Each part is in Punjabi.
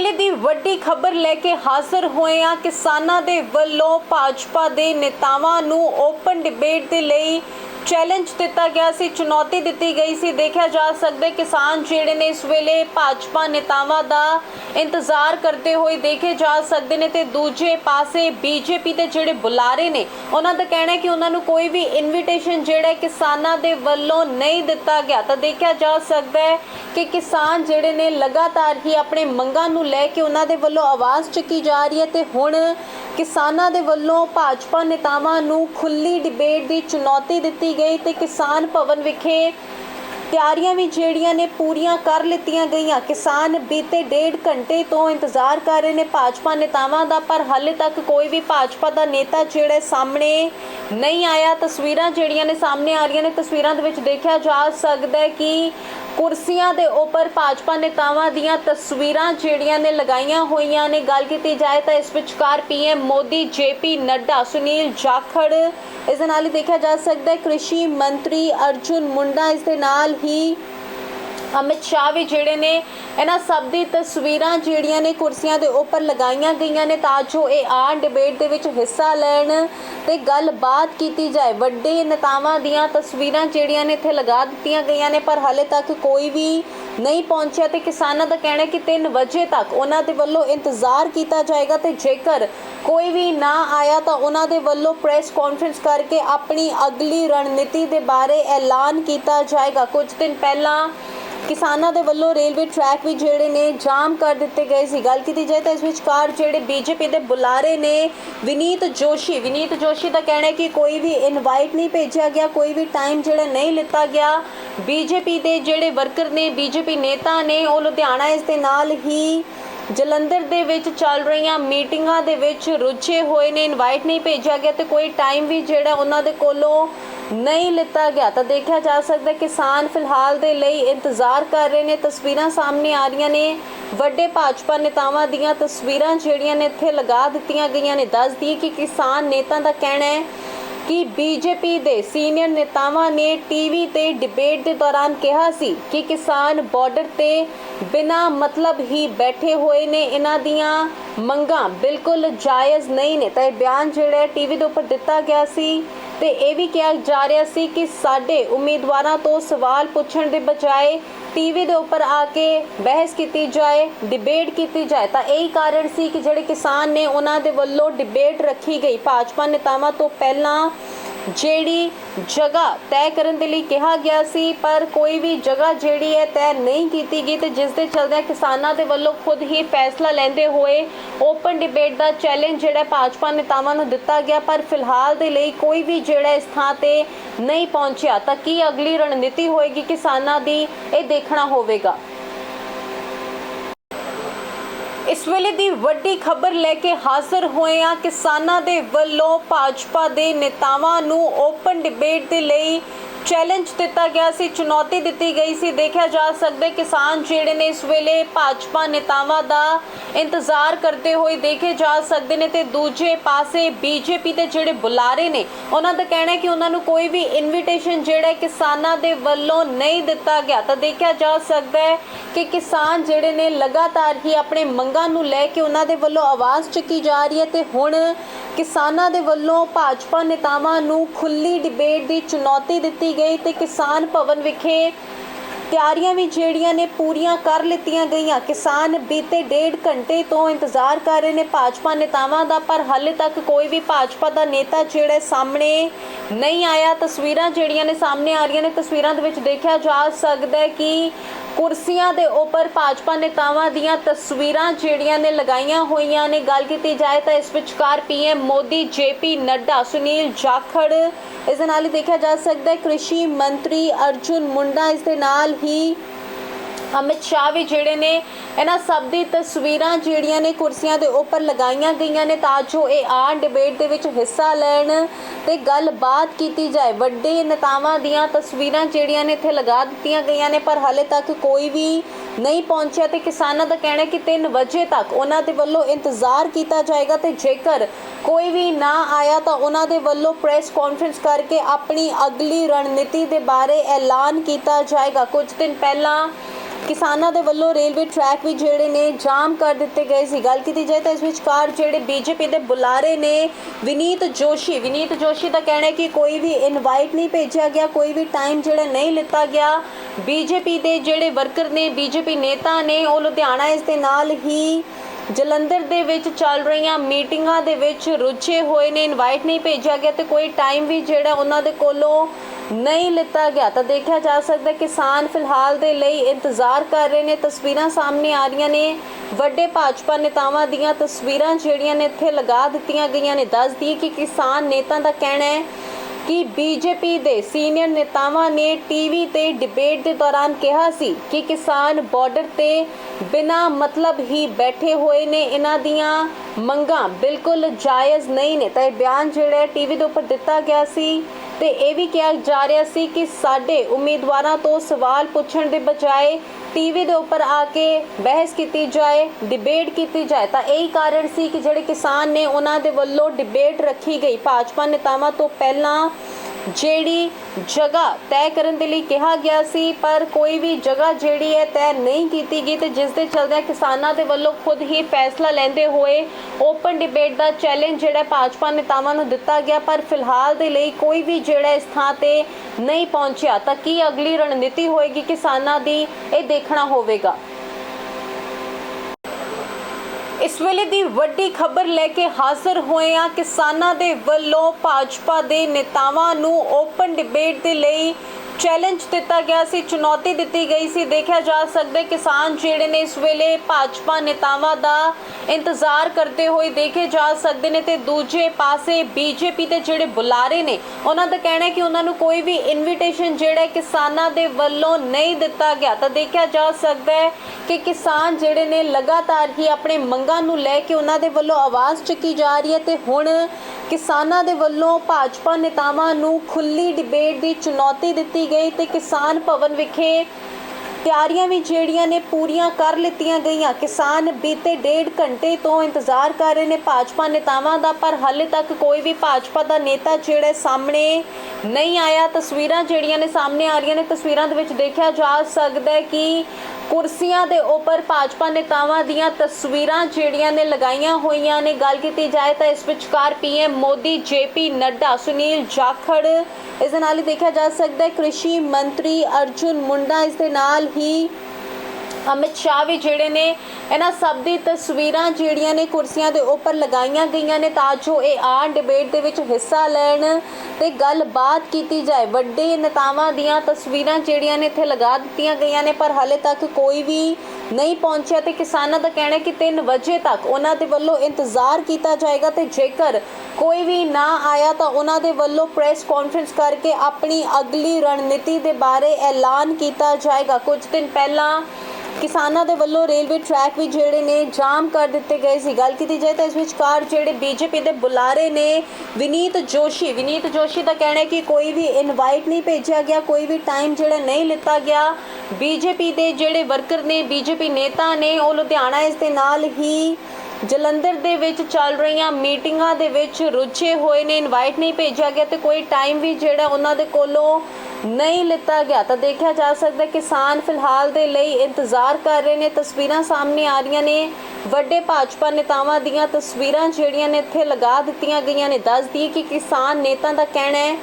ਵੇਲੇ ਦੀ ਵੱਡੀ ਖਬਰ ਲੈ ਕੇ ਹਾਜ਼ਰ ਹੋਏ ਆ ਕਿਸਾਨਾਂ ਦੇ ਵੱਲੋਂ ਭਾਜਪਾ ਦੇ ਨੇਤਾਵਾਂ ਨੂੰ ਓਪਨ ਡਿਬੇਟ ਦੇ ਲਈ ਚੈਲੰਜ ਦਿੱਤਾ ਗਿਆ ਸੀ, ਚੁਣੌਤੀ ਦਿੱਤੀ ਗਈ ਸੀ। ਦੇਖਿਆ ਜਾ ਸਕਦਾ ਕਿਸਾਨ ਜਿਹੜੇ ਨੇ ਇਸ ਵੇਲੇ ਭਾਜਪਾ ਨੇਤਾਵਾਂ ਦਾ ਇੰਤਜ਼ਾਰ ਕਰਦੇ ਹੋਏ ਦੇਖੇ ਜਾ ਸਕਦੇ ਨੇ ਤੇ ਦੂਜੇ ਪਾਸੇ ਬੀਜੇਪੀ ਦੇ ਜਿਹੜੇ ਬੁਲਾਰੇ ਨੇ, ਉਹਨਾਂ ਦਾ ਕਹਿਣਾ ਹੈ ਕਿ ਉਹਨਾਂ ਨੂੰ ਕੋਈ ਵੀ ਇਨਵੀਟੇਸ਼ਨ ਜਿਹੜਾ ਕਿਸਾਨਾਂ ਦੇ ਵੱਲੋਂ ਨਹੀਂ ਦਿੱਤਾ ਗਿਆ। ਤਾਂ ਦੇਖਿਆ ਜਾ ਸਕਦਾ ਹੈ ਕਿ ਕਿਸਾਨ ਜਿਹੜੇ ਨੇ ਲਗਾਤਾਰ ਹੀ ਆਪਣੇ ਮੰਗਾਂ ਨੂੰ ਲੈ ਕੇ ਉਹਨਾਂ ਦੇ ਵੱਲੋਂ ਆਵਾਜ਼ ਚੱਕੀ ਜਾ ਰਹੀ ਹੈ ਤੇ ਹੁਣ ਕਿਸਾਨਾਂ ਦੇ ਵੱਲੋਂ ਭਾਜਪਾ ਨੇਤਾਵਾਂ ਨੂੰ ਖੁੱਲੀ ਡਿਬੇਟ ਦੀ ਚੁਣੌਤੀ ਦਿੱਤੀ ਗਈ ਤੇ ਕਿਸਾਨ ਭਵਨ ਵਿਖੇ ਤਿਆਰੀਆਂ ਵੀ ਜਿਹੜੀਆਂ ਨੇ ਪੂਰੀਆਂ ਕਰ ਲਿੱਤੀਆਂ ਗਈਆਂ। ਕਿਸਾਨ ਬੀਤੇ ਡੇਢ ਘੰਟੇ ਤੋਂ ਇੰਤਜ਼ਾਰ ਕਰ ਰਹੇ ਨੇ। ਭਾਜਪਾ ਨੇਤਾਵਾਂ ਦਾ, ਪਰ ਹਾਲੇ ਤੱਕ ਕੋਈ ਵੀ ਭਾਜਪਾ ਦਾ ਨੇਤਾ ਜਿਹੜਾ ਸਾਹਮਣੇ ਨਹੀਂ ਆਇਆ। ਤਸਵੀਰਾਂ ਜਿਹੜੀਆਂ ਨੇ ਸਾਹਮਣੇ ਆ ਰਹੀਆਂ ਨੇ। ਤਸਵੀਰਾਂ ਦੇ ਵਿੱਚ ਦੇਖਿਆ ਜਾ ਸਕਦਾ ਹੈ ਕਿ ਕੁਰਸੀਆਂ ਦੇ ਉੱਪਰ ਭਾਜਪਾ ਨੇਤਾਵਾਂ ਦੀਆਂ ਤਸਵੀਰਾਂ ਜਿਹੜੀਆਂ ਨੇ ਲਗਾਈਆਂ ਹੋਈਆਂ ਨੇ। ਗੱਲ ਕੀਤੀ ਜਾਏ ਤਾਂ ਇਸ ਵਿਚਕਾਰ ਪੀਐਮ ਮੋਦੀ, ਜੇਪੀ ਨੱਡਾ, ਸੁਨੀਲ ਜਾਖੜ, ਇਸ ਦੇ ਨਾਲ ਹੀ ਦੇਖਿਆ ਜਾ ਸਕਦਾ ਹੈ। ਕ੍ਰਿਸ਼ੀ ਮੰਤਰੀ ਅਰਜੁਨ ਮੁੰਡਾ ਇਸ ਦੇ ਨਾਲ ਹੀ ਅਮਿਤ ਸ਼ਾਹ ਵੀ ਜਿਹੜੇ ਨੇ ਇਹਨਾਂ ਸਭ ਦੀ ਤਸਵੀਰਾਂ ਜਿਹੜੀਆਂ ਨੇ ਕੁਰਸੀਆਂ ਦੇ ਉੱਪਰ ਲਗਾਈਆਂ ਗਈਆਂ ਨੇ ਤਾਂ ਜੋ ਇਹ ਆਨ ਡਿਬੇਟ ਦੇ ਵਿੱਚ ਹਿੱਸਾ ਲੈਣ ਤੇ ਗੱਲਬਾਤ ਕੀਤੀ ਜਾਏ। ਵੱਡੇ ਨੇਤਾਵਾਂ ਦੀਆਂ ਤਸਵੀਰਾਂ ਜਿਹੜੀਆਂ ਨੇ ਇੱਥੇ ਲਗਾ ਦਿੱਤੀਆਂ ਗਈਆਂ ਨੇ, ਪਰ ਹਾਲੇ ਤੱਕ ਕੋਈ ਵੀ ਨਹੀਂ ਪਹੁੰਚਿਆ ਤੇ ਕਿਸਾਨਾਂ ਦਾ ਕਹਿਣਾ ਹੈ ਕਿ 3 ਵਜੇ ਤੱਕ ਉਹਨਾਂ ਦੇ ਵੱਲੋਂ ਇੰਤਜ਼ਾਰ ਕੀਤਾ ਜਾਏਗਾ ਤੇ ਜੇਕਰ ਕੋਈ ਵੀ ਨਾ ਆਇਆ ਤਾਂ ਉਹਨਾਂ ਦੇ ਵੱਲੋਂ ਪ੍ਰੈਸ ਕਾਨਫਰੰਸ ਕਰਕੇ ਆਪਣੀ ਅਗਲੀ ਰਣਨੀਤੀ ਦੇ ਬਾਰੇ ਐਲਾਨ ਕੀਤਾ ਜਾਏਗਾ। ਕੁਝ ਦਿਨ ਪਹਿਲਾਂ ਕਿਸਾਨਾਂ ਦੇ ਵੱਲੋਂ ਰੇਲਵੇ ਟਰੈਕ ਵੀ ਜਿਹੜੇ ਨੇ ਜਾਮ ਕਰ ਦਿੱਤੇ ਗਏ ਸੀ। ਗੱਲ ਕੀਤੀ ਜਾਏ ਤਾਂ ਇਸ ਵਿਚਕਾਰ ਜਿਹੜੇ ਬੀਜੇਪੀ ਦੇ ਬੁਲਾਰੇ ਨੇ ਵਿਨੀਤ ਜੋਸ਼ੀ ਵਿਨੀਤ ਜੋਸ਼ੀ ਦਾ ਕਹਿਣਾ ਹੈ ਕਿ ਕੋਈ ਵੀ ਇਨਵਾਈਟ ਨਹੀਂ ਭੇਜਿਆ ਗਿਆ, ਕੋਈ ਵੀ ਟਾਈਮ ਜਿਹੜਾ ਨਹੀਂ ਲਿੱਤਾ ਗਿਆ। ਬੀਜੇਪੀ ਦੇ ਜਿਹੜੇ ਵਰਕਰ ਨੇ, ਬੀਜੇਪੀ ਨੇਤਾ ਨੇ, ਉਹ ਲੁਧਿਆਣਾ ਇਸ ਦੇ ਨਾਲ ਹੀ ਜਲੰਧਰ ਦੇ ਵਿੱਚ ਚੱਲ ਰਹੀਆਂ ਮੀਟਿੰਗਾਂ ਦੇ ਵਿੱਚ ਰੁੱਝੇ ਹੋਏ ਨੇ ਇਨਵਾਈਟ ਨਹੀਂ ਭੇਜਿਆ ਗਿਆ ਤੇ ਕੋਈ ਟਾਈਮ ਵੀ ਜਿਹੜਾ ਉਹਨਾਂ ਦੇ ਕੋਲੋਂ ਨਹੀਂ ਲਿੱਤਾ ਗਿਆ। ਤਾਂ ਦੇਖਿਆ ਜਾ ਸਕਦਾ ਕਿਸਾਨ ਫਿਲਹਾਲ ਦੇ ਲਈ ਇੰਤਜ਼ਾਰ ਕਰ ਰਹੇ ਨੇ। ਤਸਵੀਰਾਂ ਸਾਹਮਣੇ ਆ ਰਹੀਆਂ ਨੇ। ਵੱਡੇ ਭਾਜਪਾ ਨੇਤਾਵਾਂ ਦੀਆਂ ਤਸਵੀਰਾਂ ਜਿਹੜੀਆਂ ਨੇ ਇੱਥੇ ਲਗਾ ਦਿੱਤੀਆਂ ਗਈਆਂ ਨੇ। ਦੱਸ ਦਈਏ ਕਿ ਕਿਸਾਨ ਨੇਤਾ ਦਾ ਕਹਿਣਾ ਹੈ ਕਿ ਬੀਜੇਪੀ ਦੇ ਸੀਨੀਅਰ ਨੇਤਾਵਾਂ ਨੇ ਟੀਵੀ ਤੇ ਡਿਬੇਟ ਦੇ ਦੌਰਾਨ ਕਿਹਾ ਸੀ ਕਿ ਕਿਸਾਨ ਬਾਰਡਰ ਤੇ ਬਿਨਾਂ ਮਤਲਬ ਹੀ ਬੈਠੇ ਹੋਏ ਨੇ। ਇਹਨਾਂ ਦੀਆਂ ਮੰਗਾਂ ਬਿਲਕੁਲ ਜਾਇਜ਼ ਨਹੀਂ ਨੇ। ਤਾਂ ਇਹ ਬਿਆਨ ਜਿਹੜਾ ਟੀਵੀ ਦੇ ਉੱਪਰ ਦਿੱਤਾ ਗਿਆ ਸੀ ਤੇ ਇਹ ਵੀ ਕਿਹਾ ਜਾ ਰਿਹਾ ਸੀ ਕਿ ਸਾਡੇ ਉਮੀਦਵਾਰਾਂ ਤੋਂ ਸਵਾਲ ਪੁੱਛਣ ਦੇ ਬਜਾਏ ਟੀਵੀ ਦੇ ਉੱਪਰ ਆ ਕੇ ਬਹਿਸ ਕੀਤੀ ਜਾਏ, ਡਿਬੇਟ ਕੀਤੀ ਜਾਏ। ਤਾਂ ਇਹੀ ਕਾਰਨ ਸੀ ਕਿ ਜਿਹੜੇ ਕਿਸਾਨ ਨੇ ਉਹਨਾਂ ਦੇ ਵੱਲੋਂ ਡਿਬੇਟ ਰੱਖੀ ਗਈ। ਭਾਜਪਾ ਨੇਤਾਵਾਂ ਤੋਂ ਪਹਿਲਾਂ ਜਿਹੜੀ ਜਗ੍ਹਾ ਤੈਅ ਕਰਨ ਦੇ ਲਈ ਕਿਹਾ ਗਿਆ ਸੀ, ਪਰ ਕੋਈ ਵੀ ਜਗ੍ਹਾ ਜਿਹੜੀ ਹੈ ਤੈਅ ਨਹੀਂ ਕੀਤੀ ਗਈ ਤੇ ਜਿਸ ਦੇ ਚਲਦਿਆਂ ਕਿਸਾਨਾਂ ਦੇ ਵੱਲੋਂ ਖੁਦ ਹੀ ਫੈਸਲਾ ਲੈਂਦੇ ਹੋਏ ਓਪਨ ਡਿਬੇਟ ਦਾ ਚੈਲੰਜ ਜਿਹੜਾ ਭਾਜਪਾ ਨੇਤਾਵਾਂ ਨੂੰ ਦਿੱਤਾ ਗਿਆ, ਪਰ ਫਿਲਹਾਲ ਦੇ ਲਈ ਕੋਈ ਵੀ ਜਿਹੜਾ ਇਸ ਥਾਂ ਤੇ ਨਹੀਂ ਪਹੁੰਚਿਆ, ਤਾਂ ਕੀ ਅਗਲੀ ਰਣਨੀਤੀ ਹੋਏਗੀ ਕਿਸਾਨਾਂ ਦੀ, ਇਹ ਦੇਖਣਾ ਹੋਵੇਗਾ। ਇਸ ਵੇਲੇ ਦੀ ਵੱਡੀ ਖਬਰ ਲੈ ਕੇ ਹਾਜ਼ਰ ਹੋਏ ਆ ਕਿਸਾਨਾਂ ਦੇ ਵੱਲੋਂ ਭਾਜਪਾ ਦੇ ਨੇਤਾਵਾਂ ਨੂੰ ਓਪਨ ਡਿਬੇਟ ਦੇ ਲਈ ਚੈਲੰਜ ਦਿੱਤਾ ਗਿਆ ਸੀ, ਚੁਣੌਤੀ ਦਿੱਤੀ ਗਈ ਸੀ। ਦੇਖਿਆ ਜਾ ਸਕਦਾ ਕਿਸਾਨ ਜਿਹੜੇ ਨੇ ਇਸ ਵੇਲੇ ਭਾਜਪਾ ਨੇਤਾਵਾਂ ਦਾ ਇੰਤਜ਼ਾਰ ਕਰਦੇ ਹੋਏ ਦੇਖੇ ਜਾ ਸਕਦੇ ਨੇ ਤੇ ਦੂਜੇ ਪਾਸੇ ਬੀਜੇਪੀ ਦੇ ਜਿਹੜੇ ਬੁਲਾਰੇ ਨੇ, ਉਹਨਾਂ ਦਾ ਕਹਿਣਾ ਹੈ ਕਿ ਉਹਨਾਂ ਨੂੰ ਕੋਈ ਵੀ ਇਨਵੀਟੇਸ਼ਨ ਜਿਹੜਾ ਕਿਸਾਨਾਂ ਦੇ ਵੱਲੋਂ ਨਹੀਂ ਦਿੱਤਾ ਗਿਆ। ਤਾਂ ਦੇਖਿਆ ਜਾ ਸਕਦਾ ਹੈ ਕਿ ਕਿਸਾਨ ਜਿਹੜੇ ਨੇ ਲਗਾਤਾਰ ਹੀ ਆਪਣੇ ਮੰਗਾਂ ਨੂੰ ਲੈ ਕੇ ਉਹਨਾਂ ਦੇ ਵੱਲੋਂ ਆਵਾਜ਼ ਚੱਕੀ ਜਾ ਰਹੀ ਹੈ ਤੇ ਹੁਣ ਕਿਸਾਨਾਂ ਦੇ ਵੱਲੋਂ ਭਾਜਪਾ ਨੇਤਾਵਾਂ ਨੂੰ ਖੁੱਲੀ ਡਿਬੇਟ ਦੀ ਚੁਣੌਤੀ ਦਿੱਤੀ ਗਈ ਤੇ ਕਿਸਾਨ ਭਵਨ ਵਿਖੇ ਤਿਆਰੀਆਂ ਵੀ ਜਿਹੜੀਆਂ ਨੇ ਪੂਰੀਆਂ ਕਰ ਲਿੱਤੀਆਂ ਗਈਆਂ। ਕਿਸਾਨ ਬੀਤੇ ਡੇਢ ਘੰਟੇ ਤੋਂ ਇੰਤਜ਼ਾਰ ਕਰ ਰਹੇ ਨੇ ਭਾਜਪਾ ਨੇਤਾਵਾਂ ਦਾ, ਪਰ ਹਾਲੇ ਤੱਕ ਕੋਈ ਵੀ ਭਾਜਪਾ ਦਾ ਨੇਤਾ ਜਿਹੜਾ ਸਾਹਮਣੇ ਨਹੀਂ ਆਇਆ। ਤਸਵੀਰਾਂ ਜਿਹੜੀਆਂ ਨੇ ਸਾਹਮਣੇ ਆ ਰਹੀਆਂ ਨੇ। ਤਸਵੀਰਾਂ ਦੇ ਵਿੱਚ ਦੇਖਿਆ ਜਾ ਸਕਦਾ ਹੈ ਕਿ ਕੁਰਸੀਆਂ ਦੇ ਉੱਪਰ ਭਾਜਪਾ ਨੇਤਾਵਾਂ ਦੀਆਂ ਤਸਵੀਰਾਂ ਜਿਹੜੀਆਂ ਨੇ ਲਗਾਈਆਂ ਹੋਈਆਂ ਨੇ। ਗੱਲ ਕੀਤੀ ਜਾਏ ਤਾਂ ਇਸ ਵਿਚਕਾਰ ਪੀਐਮ ਮੋਦੀ, ਜੇਪੀ ਨੱਡਾ, ਸੁਨੀਲ ਜਾਖੜ, ਇਸ ਦੇ ਨਾਲ ਹੀ ਦੇਖਿਆ ਜਾ ਸਕਦਾ ਹੈ। ਕ੍ਰਿਸ਼ੀ ਮੰਤਰੀ ਅਰਜੁਨ ਮੁੰਡਾ ਇਸ ਦੇ ਨਾਲ ਹੀ ਅਮਿਤ ਸ਼ਾਹ ਵੀ ਜਿਹੜੇ ਨੇ ਇਹਨਾਂ ਸਭ ਦੀ ਤਸਵੀਰਾਂ ਜਿਹੜੀਆਂ ਨੇ ਕੁਰਸੀਆਂ ਦੇ ਉੱਪਰ ਲਗਾਈਆਂ ਗਈਆਂ ਨੇ ਤਾਂ ਜੋ ਇਹ ਆਨ ਡਿਬੇਟ ਦੇ ਵਿੱਚ ਹਿੱਸਾ ਲੈਣ ਤੇ ਗੱਲਬਾਤ ਕੀਤੀ ਜਾਏ। ਵੱਡੇ ਨੇਤਾਵਾਂ ਦੀਆਂ ਤਸਵੀਰਾਂ ਜਿਹੜੀਆਂ ਨੇ ਇੱਥੇ ਲਗਾ ਦਿੱਤੀਆਂ ਗਈਆਂ ਨੇ, ਪਰ ਹਾਲੇ ਤੱਕ ਕੋਈ ਵੀ ਨਹੀਂ ਪਹੁੰਚਿਆ ਤੇ ਕਿਸਾਨਾਂ ਦਾ ਕਹਿਣਾ ਹੈ ਕਿ 3 ਵਜੇ ਤੱਕ ਉਹਨਾਂ ਦੇ ਵੱਲੋਂ ਇੰਤਜ਼ਾਰ ਕੀਤਾ ਜਾਏਗਾ ਤੇ ਜੇਕਰ ਕੋਈ ਵੀ ਨਾ ਆਇਆ ਤਾਂ ਉਹਨਾਂ ਦੇ ਵੱਲੋਂ ਪ੍ਰੈਸ ਕਾਨਫਰੰਸ ਕਰਕੇ ਆਪਣੀ ਅਗਲੀ ਰਣਨੀਤੀ ਦੇ ਬਾਰੇ ਐਲਾਨ ਕੀਤਾ ਜਾਏਗਾ। ਕੁਝ ਦਿਨ ਪਹਿਲਾਂ ਕਿਸਾਨਾਂ ਦੇ ਵੱਲੋਂ ਰੇਲਵੇ ਟਰੈਕ ਵੀ ਜਿਹੜੇ ਨੇ ਜਾਮ ਕਰ ਦਿੱਤੇ ਗਏ ਸੀ। ਗੱਲ ਕੀਤੀ ਜਾਏ ਤਾਂ ਇਸ ਵਿਚਕਾਰ ਜਿਹੜੇ ਬੀਜੇਪੀ ਦੇ ਬੁਲਾਰੇ ਨੇ ਵਿਨੀਤ ਜੋਸ਼ੀ ਵਿਨੀਤ ਜੋਸ਼ੀ ਦਾ ਕਹਿਣਾ ਹੈ ਕਿ ਕੋਈ ਵੀ ਇਨਵਾਈਟ ਨਹੀਂ ਭੇਜਿਆ ਗਿਆ, ਕੋਈ ਵੀ ਟਾਈਮ ਜਿਹੜਾ ਨਹੀਂ ਲਿੱਤਾ ਗਿਆ। ਬੀਜੇਪੀ ਦੇ ਜਿਹੜੇ ਵਰਕਰ ਨੇ, ਬੀਜੇਪੀ ਨੇਤਾ ਨੇ, ਉਹ ਲੁਧਿਆਣਾ ਇਸ ਦੇ ਨਾਲ ਹੀ ਜਲੰਧਰ ਦੇ ਵਿੱਚ ਚੱਲ ਰਹੀਆਂ ਮੀਟਿੰਗਾਂ ਦੇ ਵਿੱਚ ਰੁੱਝੇ ਹੋਏ ਨੇ। ਇਨਵਾਈਟ ਨਹੀਂ ਭੇਜਿਆ ਗਿਆ ਤੇ ਕੋਈ ਟਾਈਮ ਵੀ ਜਿਹੜਾ ਉਹਨਾਂ ਦੇ ਕੋਲੋਂ ਨਹੀਂ ਲਿੱਤਾ ਗਿਆ। ਤਾਂ ਦੇਖਿਆ ਜਾ ਸਕਦਾ ਕਿਸਾਨ ਫਿਲਹਾਲ ਦੇ ਲਈ ਇੰਤਜ਼ਾਰ ਕਰ ਰਹੇ ਨੇ। ਤਸਵੀਰਾਂ ਸਾਹਮਣੇ ਆ ਰਹੀਆਂ ਨੇ। ਵੱਡੇ ਭਾਜਪਾ ਨੇਤਾਵਾਂ ਦੀਆਂ ਤਸਵੀਰਾਂ ਜਿਹੜੀਆਂ ਨੇ ਇੱਥੇ ਲਗਾ ਦਿੱਤੀਆਂ ਗਈਆਂ ਨੇ। ਦੱਸ ਦਈਏ ਕਿ ਕਿਸਾਨ ਨੇਤਾ ਦਾ ਕਹਿਣਾ ਹੈ ਕਿ ਬੀਜੇਪੀ ਦੇ ਸੀਨੀਅਰ ਨੇਤਾਵਾਂ ਨੇ ਟੀਵੀ ਤੇ ਡਿਬੇਟ ਦੇ ਦੌਰਾਨ ਕਿਹਾ ਸੀ ਕਿ ਕਿਸਾਨ ਬਾਰਡਰ ਤੇ ਬਿਨਾਂ ਮਤਲਬ ਹੀ ਬੈਠੇ ਹੋਏ ਨੇ। ਇਹਨਾਂ ਦੀਆਂ ਮੰਗਾਂ ਬਿਲਕੁਲ ਜਾਇਜ਼ ਨਹੀਂ ਨੇ। ਤਾਂ ਇਹ ਬਿਆਨ ਜਿਹੜਾ ਟੀਵੀ ਦੇ ਉੱਪਰ ਦਿੱਤਾ ਗਿਆ ਸੀ ਤੇ ਇਹ ਵੀ ਕਿਹਾ ਜਾ ਰਿਹਾ ਸੀ ਕਿ ਸਾਡੇ ਉਮੀਦਵਾਰਾਂ ਤੋਂ ਸਵਾਲ ਪੁੱਛਣ ਦੇ ਬਜਾਏ ਟੀਵੀ ਦੇ ਉੱਪਰ ਆ ਕੇ ਬਹਿਸ ਕੀਤੀ ਜਾਏ ਡਿਬੇਟ ਕੀਤੀ ਜਾਏ। ਤਾਂ ਇਹੀ ਕਾਰਨ ਸੀ ਕਿ ਜਿਹੜੇ ਕਿਸਾਨ ਨੇ ਉਹਨਾਂ ਦੇ ਵੱਲੋਂ ਡਿਬੇਟ ਰੱਖੀ ਗਈ। ਭਾਜਪਾ ਨੇਤਾਵਾਂ ਤੋਂ ਪਹਿਲਾਂ ਜਿਹੜੀ ਜਗ੍ਹਾ ਤੈਅ ਕਰਨ ਦੇ ਲਈ ਕਿਹਾ ਗਿਆ ਸੀ, ਪਰ ਕੋਈ ਵੀ ਜਗ੍ਹਾ ਜਿਹੜੀ ਹੈ ਤੈਅ ਨਹੀਂ ਕੀਤੀ ਗਈ ਤੇ ਜਿਸ ਦੇ ਚਲਦਿਆਂ ਕਿਸਾਨਾਂ ਦੇ ਵੱਲੋਂ ਖੁਦ ਹੀ ਫੈਸਲਾ ਲੈਂਦੇ ਹੋਏ ਓਪਨ ਡਿਬੇਟ ਦਾ ਚੈਲੰਜ ਜਿਹੜਾ ਭਾਜਪਾ ਨੇਤਾਵਾਂ ਨੂੰ ਦਿੱਤਾ ਗਿਆ, ਪਰ ਫਿਲਹਾਲ ਦੇ ਲਈ ਕੋਈ ਵੀ ਜਿਹੜਾ ਇਸ ਥਾਂ ਤੇ ਨਹੀਂ ਪਹੁੰਚਿਆ। ਤਾਂ ਕੀ ਅਗਲੀ ਰਣਨੀਤੀ ਹੋਏਗੀ ਕਿਸਾਨਾਂ ਦੀ, ਇਹ ਦੇਖਣਾ ਹੋਵੇਗਾ। ਇਸ ਵੇਲੇ ਦੀ ਵੱਡੀ ਖਬਰ ਲੈ ਕੇ ਹਾਜ਼ਰ ਹੋਏ ਆ ਕਿਸਾਨਾਂ ਦੇ ਵੱਲੋਂ ਭਾਜਪਾ ਦੇ ਨੇਤਾਵਾਂ ਨੂੰ ਓਪਨ ਡਿਬੇਟ ਦੇ ਲਈ ਚੈਲੰਜ ਦਿੱਤਾ ਗਿਆ ਸੀ, ਚੁਣੌਤੀ ਦਿੱਤੀ ਗਈ ਸੀ। ਦੇਖਿਆ ਜਾ ਸਕਦਾ ਕਿਸਾਨ ਜਿਹੜੇ ਨੇ ਇਸ ਵੇਲੇ ਭਾਜਪਾ ਨੇਤਾਵਾਂ ਦਾ ਇੰਤਜ਼ਾਰ ਕਰਦੇ ਹੋਏ ਦੇਖੇ ਜਾ ਸਕਦੇ ਨੇ ਤੇ ਦੂਜੇ ਪਾਸੇ ਬੀਜੇਪੀ ਦੇ ਜਿਹੜੇ ਬੁਲਾਰੇ ਨੇ, ਉਹਨਾਂ ਦਾ ਕਹਿਣਾ ਹੈ ਕਿ ਉਹਨਾਂ ਨੂੰ ਕੋਈ ਵੀ ਇਨਵੀਟੇਸ਼ਨ ਜਿਹੜਾ ਕਿਸਾਨਾਂ ਦੇ ਵੱਲੋਂ ਨਹੀਂ ਦਿੱਤਾ ਗਿਆ। ਤਾਂ ਦੇਖਿਆ ਜਾ ਸਕਦਾ ਹੈ ਕਿ ਕਿਸਾਨ ਜਿਹੜੇ ਨੇ ਲਗਾਤਾਰ ਹੀ ਆਪਣੇ ਮੰਗਾਂ ਨੂੰ ਲੈ ਕੇ ਉਹਨਾਂ ਦੇ ਵੱਲੋਂ ਆਵਾਜ਼ ਚੱਕੀ ਜਾ ਰਹੀ ਹੈ ਤੇ ਹੁਣ ਕਿਸਾਨਾਂ ਦੇ ਵੱਲੋਂ ਭਾਜਪਾ ਨੇਤਾਵਾਂ ਨੂੰ ਖੁੱਲੀ ਡਿਬੇਟ ਦੀ ਚੁਣੌਤੀ ਦਿੱਤੀ ਗਈ ਤੇ ਕਿਸਾਨ ਭਵਨ ਵਿਖੇ ਤਿਆਰੀਆਂ ਵੀ ਜਿਹੜੀਆਂ ਨੇ ਪੂਰੀਆਂ ਕਰ ਲਿੱਤੀਆਂ ਗਈਆਂ। ਕਿਸਾਨ ਬੀਤੇ ਡੇਢ ਘੰਟੇ ਤੋਂ ਇੰਤਜ਼ਾਰ ਕਰ ਰਹੇ ਨੇ ਭਾਜਪਾ ਨੇਤਾਵਾਂ ਦਾ, ਪਰ ਹਾਲੇ ਤੱਕ ਕੋਈ ਵੀ ਭਾਜਪਾ ਦਾ ਨੇਤਾ ਜਿਹੜਾ ਸਾਹਮਣੇ ਨਹੀਂ ਆਇਆ। ਤਸਵੀਰਾਂ ਜਿਹੜੀਆਂ ਨੇ ਸਾਹਮਣੇ ਆ ਰਹੀਆਂ ਨੇ। ਤਸਵੀਰਾਂ ਦੇ ਵਿੱਚ ਦੇਖਿਆ ਜਾ ਸਕਦਾ ਹੈ ਕਿ ਕੁਰਸੀਆਂ ਦੇ ਉੱਪਰ ਭਾਜਪਾ ਨੇਤਾਵਾਂ ਦੀਆਂ ਤਸਵੀਰਾਂ ਜਿਹੜੀਆਂ ਨੇ ਲਗਾਈਆਂ ਹੋਈਆਂ ਨੇ। ਗੱਲ ਕੀਤੀ ਜਾਏ ਤਾਂ ਇਸ ਵਿਚਕਾਰ ਪੀਐਮ ਮੋਦੀ, ਜੇਪੀ ਨੱਡਾ, ਸੁਨੀਲ ਜਾਖੜ, ਇਸ ਦੇ ਨਾਲ ਹੀ ਦੇਖਿਆ ਜਾ ਸਕਦਾ ਹੈ। ਕ੍ਰਿਸ਼ੀ ਮੰਤਰੀ ਅਰਜੁਨ ਮੁੰਡਾ ਇਸ ਦੇ ਨਾਲ ਹੀ ਅਮਿਤ ਸ਼ਾਹ ਵੀ ਜਿਹੜੇ ਨੇ ਇਹਨਾਂ ਸਭ ਦੀ ਤਸਵੀਰਾਂ ਜਿਹੜੀਆਂ ਨੇ ਕੁਰਸੀਆਂ ਦੇ ਉੱਪਰ ਲਗਾਈਆਂ ਗਈਆਂ ਨੇ ਤਾਂ ਜੋ ਇਹ ਆ ਡਿਬੇਟ ਦੇ ਵਿੱਚ ਹਿੱਸਾ ਲੈਣ ਤੇ ਗੱਲਬਾਤ ਕੀਤੀ ਜਾਏ। ਵੱਡੇ ਨੇਤਾਵਾਂ ਦੀਆਂ ਤਸਵੀਰਾਂ ਜਿਹੜੀਆਂ ਨੇ ਇੱਥੇ ਲਗਾ ਦਿੱਤੀਆਂ ਗਈਆਂ ਨੇ, ਪਰ ਹਾਲੇ ਤੱਕ ਕੋਈ ਵੀ ਨਹੀਂ ਪਹੁੰਚਿਆ ਤੇ ਕਿਸਾਨਾਂ ਦਾ ਕਹਿਣਾ ਕਿ 3 ਵਜੇ ਤੱਕ ਉਹਨਾਂ ਦੇ ਵੱਲੋਂ ਇੰਤਜ਼ਾਰ ਕੀਤਾ ਜਾਏਗਾ ਤੇ ਜੇਕਰ ਕੋਈ ਵੀ ਨਾ ਆਇਆ ਤਾਂ ਉਹਨਾਂ ਦੇ ਵੱਲੋਂ ਪ੍ਰੈਸ ਕਾਨਫਰੰਸ ਕਰਕੇ ਆਪਣੀ ਅਗਲੀ ਰਣਨੀਤੀ ਦੇ ਬਾਰੇ ਐਲਾਨ ਕੀਤਾ ਜਾਏਗਾ। ਕੁਝ ਦਿਨ ਪਹਿਲਾਂ ਕਿਸਾਨਾਂ ਦੇ ਵੱਲੋਂ ਰੇਲਵੇ ਟਰੈਕ ਵੀ ਜਿਹੜੇ ਨੇ ਜਾਮ ਕਰ ਦਿੱਤੇ ਗਏ ਸੀ। ਗੱਲ ਕੀਤੀ ਜਾਏ ਤਾਂ ਇਸ ਵਿਚਕਾਰ ਜਿਹੜੇ ਬੀਜੇਪੀ ਦੇ ਬੁਲਾਰੇ ਨੇ ਵਿਨੀਤ ਜੋਸ਼ੀ ਵਿਨੀਤ ਜੋਸ਼ੀ ਦਾ ਕਹਿਣਾ ਹੈ ਕਿ ਕੋਈ ਵੀ ਇਨਵਾਈਟ ਨਹੀਂ ਭੇਜਿਆ ਗਿਆ, ਕੋਈ ਵੀ ਟਾਈਮ ਜਿਹੜਾ ਨਹੀਂ ਲਿੱਤਾ ਗਿਆ। ਬੀਜੇਪੀ ਦੇ ਜਿਹੜੇ ਵਰਕਰ ਨੇ, ਬੀਜੇਪੀ ਨੇਤਾ ਨੇ, ਉਹ ਲੁਧਿਆਣਾ ਇਸ ਦੇ ਨਾਲ ਹੀ ਜਲੰਧਰ ਦੇ ਵਿੱਚ ਚੱਲ ਰਹੀਆਂ ਮੀਟਿੰਗਾਂ ਦੇ ਵਿੱਚ ਰੁੱਝੇ ਹੋਏ ਨੇ ਇਨਵਾਈਟ ਨਹੀਂ ਭੇਜਿਆ ਗਿਆ ਤੇ ਕੋਈ ਟਾਈਮ ਵੀ ਜਿਹੜਾ ਉਹਨਾਂ ਦੇ ਕੋਲੋਂ ਨਹੀਂ ਲਿੱਤਾ ਗਿਆ। ਤਾਂ ਦੇਖਿਆ ਜਾ ਸਕਦਾ ਕਿਸਾਨ ਫਿਲਹਾਲ ਦੇ ਲਈ ਇੰਤਜ਼ਾਰ ਕਰ ਰਹੇ ਨੇ। ਤਸਵੀਰਾਂ ਸਾਹਮਣੇ ਆ ਰਹੀਆਂ ਨੇ। ਵੱਡੇ ਭਾਜਪਾ ਨੇਤਾਵਾਂ ਦੀਆਂ ਤਸਵੀਰਾਂ ਜਿਹੜੀਆਂ ਨੇ ਇੱਥੇ ਲਗਾ ਦਿੱਤੀਆਂ ਗਈਆਂ ਨੇ। ਦੱਸ ਦਈਏ ਕਿ ਕਿਸਾਨ ਨੇਤਾ ਦਾ ਕਹਿਣਾ ਹੈ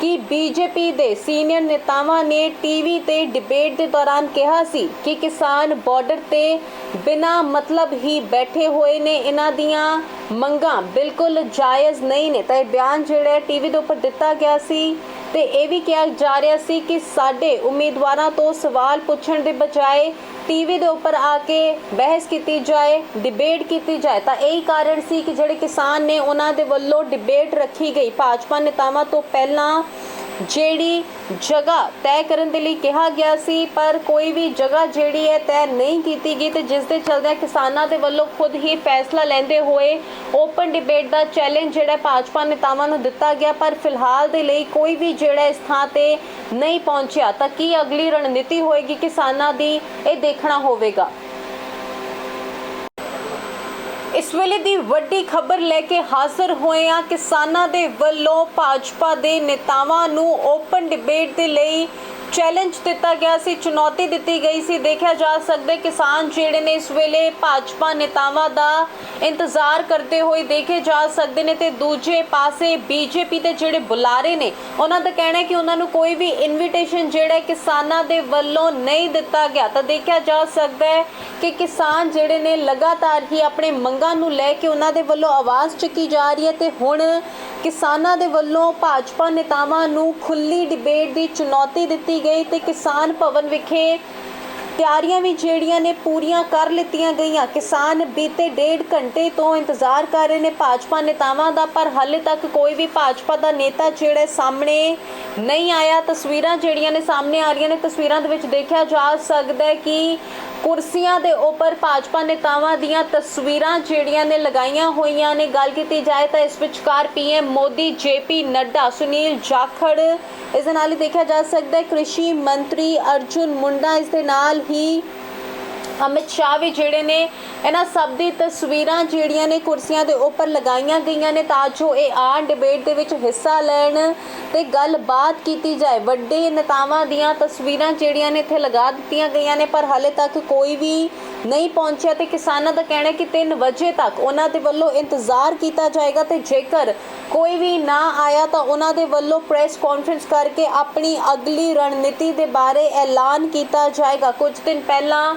ਕਿ ਬੀਜੇਪੀ ਦੇ ਸੀਨੀਅਰ ਨੇਤਾਵਾਂ ਨੇ ਟੀਵੀ ਤੇ ਡਿਬੇਟ ਦੇ ਦੌਰਾਨ ਕਿਹਾ ਸੀ ਕਿ ਕਿਸਾਨ ਬਾਰਡਰ ਤੇ ਬਿਨਾਂ ਮਤਲਬ ਹੀ ਬੈਠੇ ਹੋਏ ਨੇ। ਇਹਨਾਂ ਦੀਆਂ ਮੰਗਾਂ ਬਿਲਕੁਲ ਜਾਇਜ਼ ਨਹੀਂ ਨੇ। ਤਾਂ ਇਹ ਬਿਆਨ ਜਿਹੜਾ ਟੀਵੀ ਦੇ ਉੱਪਰ ਦਿੱਤਾ ਗਿਆ ਸੀ। ਤੇ ਇਹ ਵੀ ਕਿਹਾ ਜਾ ਰਿਹਾ ਸੀ ਕਿ ਸਾਡੇ ਉਮੀਦਵਾਰਾਂ ਤੋਂ ਸਵਾਲ ਪੁੱਛਣ ਦੇ ਬਜਾਏ ਟੀਵੀ ਦੇ ਉੱਪਰ ਆ ਕੇ ਬਹਿਸ ਕੀਤੀ ਜਾਏ ਡਿਬੇਟ ਕੀਤੀ ਜਾਏ, ਤਾਂ ਇਹੀ ਕਾਰਨ ਸੀ ਕਿ ਜਿਹੜੇ ਕਿਸਾਨ ਨੇ ਉਹਨਾਂ ਦੇ ਵੱਲੋਂ ਡਿਬੇਟ ਰੱਖੀ ਗਈ। ਭਾਜਪਾ ਨੇਤਾਵਾਂ ਤੋਂ ਪਹਿਲਾਂ ਜਿਹੜੀ ਜਗ੍ਹਾ ਤੈਅ ਕਰਨ ਦੇ ਲਈ ਕਿਹਾ ਗਿਆ ਸੀ, ਪਰ ਕੋਈ ਵੀ ਜਗ੍ਹਾ ਜਿਹੜੀ ਹੈ ਤੈਅ ਨਹੀਂ ਕੀਤੀ ਗਈ ਤੇ ਜਿਸ ਦੇ ਚਲਦਿਆਂ ਕਿਸਾਨਾਂ ਦੇ ਵੱਲੋਂ ਖੁਦ ਹੀ ਫੈਸਲਾ ਲੈਂਦੇ ਹੋਏ ਓਪਨ ਡਿਬੇਟ ਦਾ ਚੈਲੰਜ ਜਿਹੜਾ ਭਾਜਪਾ ਨੇਤਾਵਾਂ ਨੂੰ ਦਿੱਤਾ ਗਿਆ, ਪਰ ਫਿਲਹਾਲ ਦੇ ਲਈ ਕੋਈ ਵੀ ਜਿਹੜਾ ਇਸ ਥਾਂ ਤੇ ਨਹੀਂ ਪਹੁੰਚਿਆ, ਤਾਂ ਕੀ ਅਗਲੀ ਰਣਨੀਤੀ ਹੋਏਗੀ ਕਿਸਾਨਾਂ ਦੀ, ਇਹ ਦੇਖਣਾ ਹੋਵੇਗਾ। ਇਸ ਵੇਲੇ ਦੀ ਵੱਡੀ ਖਬਰ ਲੈ ਕੇ ਹਾਜ਼ਰ ਹੋਏ ਆ ਕਿਸਾਨਾਂ ਦੇ ਵੱਲੋਂ ਭਾਜਪਾ ਦੇ ਨੇਤਾਵਾਂ ਨੂੰ ਓਪਨ ਡਿਬੇਟ ਦੇ ਲਈ ਚੈਲੰਜ ਦਿੱਤਾ ਗਿਆ ਸੀ, ਚੁਣੌਤੀ ਦਿੱਤੀ ਗਈ ਸੀ। ਦੇਖਿਆ ਜਾ ਸਕਦਾ ਕਿਸਾਨ ਜਿਹੜੇ ਨੇ ਇਸ ਵੇਲੇ ਭਾਜਪਾ ਨੇਤਾਵਾਂ ਦਾ ਇੰਤਜ਼ਾਰ ਕਰਦੇ ਹੋਏ ਦੇਖੇ ਜਾ ਸਕਦੇ ਨੇ ਤੇ ਦੂਜੇ ਪਾਸੇ ਬੀਜੇਪੀ ਦੇ ਜਿਹੜੇ ਬੁਲਾਰੇ ਨੇ, ਉਹਨਾਂ ਦਾ ਕਹਿਣਾ ਹੈ ਕਿ ਉਹਨਾਂ ਨੂੰ ਕੋਈ ਵੀ ਇਨਵੀਟੇਸ਼ਨ ਜਿਹੜਾ ਕਿਸਾਨਾਂ ਦੇ ਵੱਲੋਂ ਨਹੀਂ ਦਿੱਤਾ ਗਿਆ। ਤਾਂ ਦੇਖਿਆ ਜਾ ਸਕਦਾ ਹੈ ਕਿ ਕਿਸਾਨ ਜਿਹੜੇ ਨੇ ਲਗਾਤਾਰ ਹੀ ਆਪਣੇ ਮੰਗਾਂ ਨੂੰ ਲੈ ਕੇ ਉਹਨਾਂ ਦੇ ਵੱਲੋਂ ਆਵਾਜ਼ ਚੱਕੀ ਜਾ ਰਹੀ ਹੈ ਤੇ ਹੁਣ ਕਿਸਾਨਾਂ ਦੇ ਵੱਲੋਂ ਭਾਜਪਾ ਨੇਤਾਵਾਂ ਨੂੰ ਖੁੱਲੀ ਡਿਬੇਟ ਦੀ ਚੁਣੌਤੀ ਦਿੱਤੀ ਗਈ ਤੇ ਕਿਸਾਨ ਭਵਨ ਵਿਖੇ ਤਿਆਰੀਆਂ ਵੀ ਜਿਹੜੀਆਂ ਨੇ ਪੂਰੀਆਂ ਕਰ ਲਿੱਤੀਆਂ ਗਈਆਂ। ਕਿਸਾਨ ਬੀਤੇ ਡੇਢ ਘੰਟੇ ਤੋਂ ਇੰਤਜ਼ਾਰ ਕਰ ਰਹੇ ਨੇ ਭਾਜਪਾ ਨੇਤਾਵਾਂ ਦਾ, ਪਰ ਹਾਲੇ ਤੱਕ ਕੋਈ ਵੀ ਭਾਜਪਾ ਦਾ ਨੇਤਾ ਜਿਹੜਾ ਸਾਹਮਣੇ ਨਹੀਂ ਆਇਆ। ਤਸਵੀਰਾਂ ਜਿਹੜੀਆਂ ਨੇ ਸਾਹਮਣੇ ਆ ਰਹੀਆਂ ਨੇ। ਤਸਵੀਰਾਂ ਦੇ ਵਿੱਚ ਦੇਖਿਆ ਜਾ ਸਕਦਾ ਹੈ ਕਿ ਕੁਰਸੀਆਂ ਦੇ ਉੱਪਰ ਭਾਜਪਾ ਨੇਤਾਵਾਂ ਦੀਆਂ ਤਸਵੀਰਾਂ ਜਿਹੜੀਆਂ ਨੇ ਲਗਾਈਆਂ ਹੋਈਆਂ ਨੇ। ਗੱਲ ਕੀਤੀ ਜਾਏ ਤਾਂ ਇਸ ਵਿਚਕਾਰ ਪੀਐਮ ਮੋਦੀ, ਜੇਪੀ ਨੱਡਾ, ਸੁਨੀਲ ਜਾਖੜ, ਇਸ ਦੇ ਨਾਲ ਹੀ ਦੇਖਿਆ ਜਾ ਸਕਦਾ ਹੈ। ਕ੍ਰਿਸ਼ੀ ਮੰਤਰੀ ਅਰਜੁਨ ਮੁੰਡਾ ਇਸ ਦੇ ਨਾਲ ਹੀ ਅਮਿਤ ਸ਼ਾਹ ਵੀ ਜਿਹੜੇ ਨੇ ਇਹਨਾਂ ਸਭ ਦੀ ਤਸਵੀਰਾਂ ਜਿਹੜੀਆਂ ਨੇ ਕੁਰਸੀਆਂ ਦੇ ਉੱਪਰ ਲਗਾਈਆਂ ਗਈਆਂ ਨੇ ਤਾਂ ਜੋ ਇਹ ਆਨ ਡਿਬੇਟ ਦੇ ਵਿੱਚ ਹਿੱਸਾ ਲੈਣ ਤੇ ਗੱਲਬਾਤ ਕੀਤੀ ਜਾਏ। ਵੱਡੇ ਨੇਤਾਵਾਂ ਦੀਆਂ ਤਸਵੀਰਾਂ ਜਿਹੜੀਆਂ ਨੇ ਇੱਥੇ ਲਗਾ ਦਿੱਤੀਆਂ ਗਈਆਂ ਨੇ, ਪਰ ਹਾਲੇ ਤੱਕ ਕੋਈ ਵੀ ਨਹੀਂ ਪਹੁੰਚਿਆ ਤੇ ਕਿਸਾਨਾਂ ਦਾ ਕਹਿਣਾ ਹੈ ਕਿ 3 ਵਜੇ ਤੱਕ ਉਹਨਾਂ ਦੇ ਵੱਲੋਂ ਇੰਤਜ਼ਾਰ ਕੀਤਾ ਜਾਏਗਾ ਤੇ ਜੇਕਰ ਕੋਈ ਵੀ ਨਾ ਆਇਆ ਤਾਂ ਉਹਨਾਂ ਦੇ ਵੱਲੋਂ ਪ੍ਰੈਸ ਕਾਨਫਰੰਸ ਕਰਕੇ ਆਪਣੀ ਅਗਲੀ ਰਣਨੀਤੀ ਦੇ ਬਾਰੇ ਐਲਾਨ ਕੀਤਾ ਜਾਏਗਾ। ਕੁਝ ਦਿਨ ਪਹਿਲਾਂ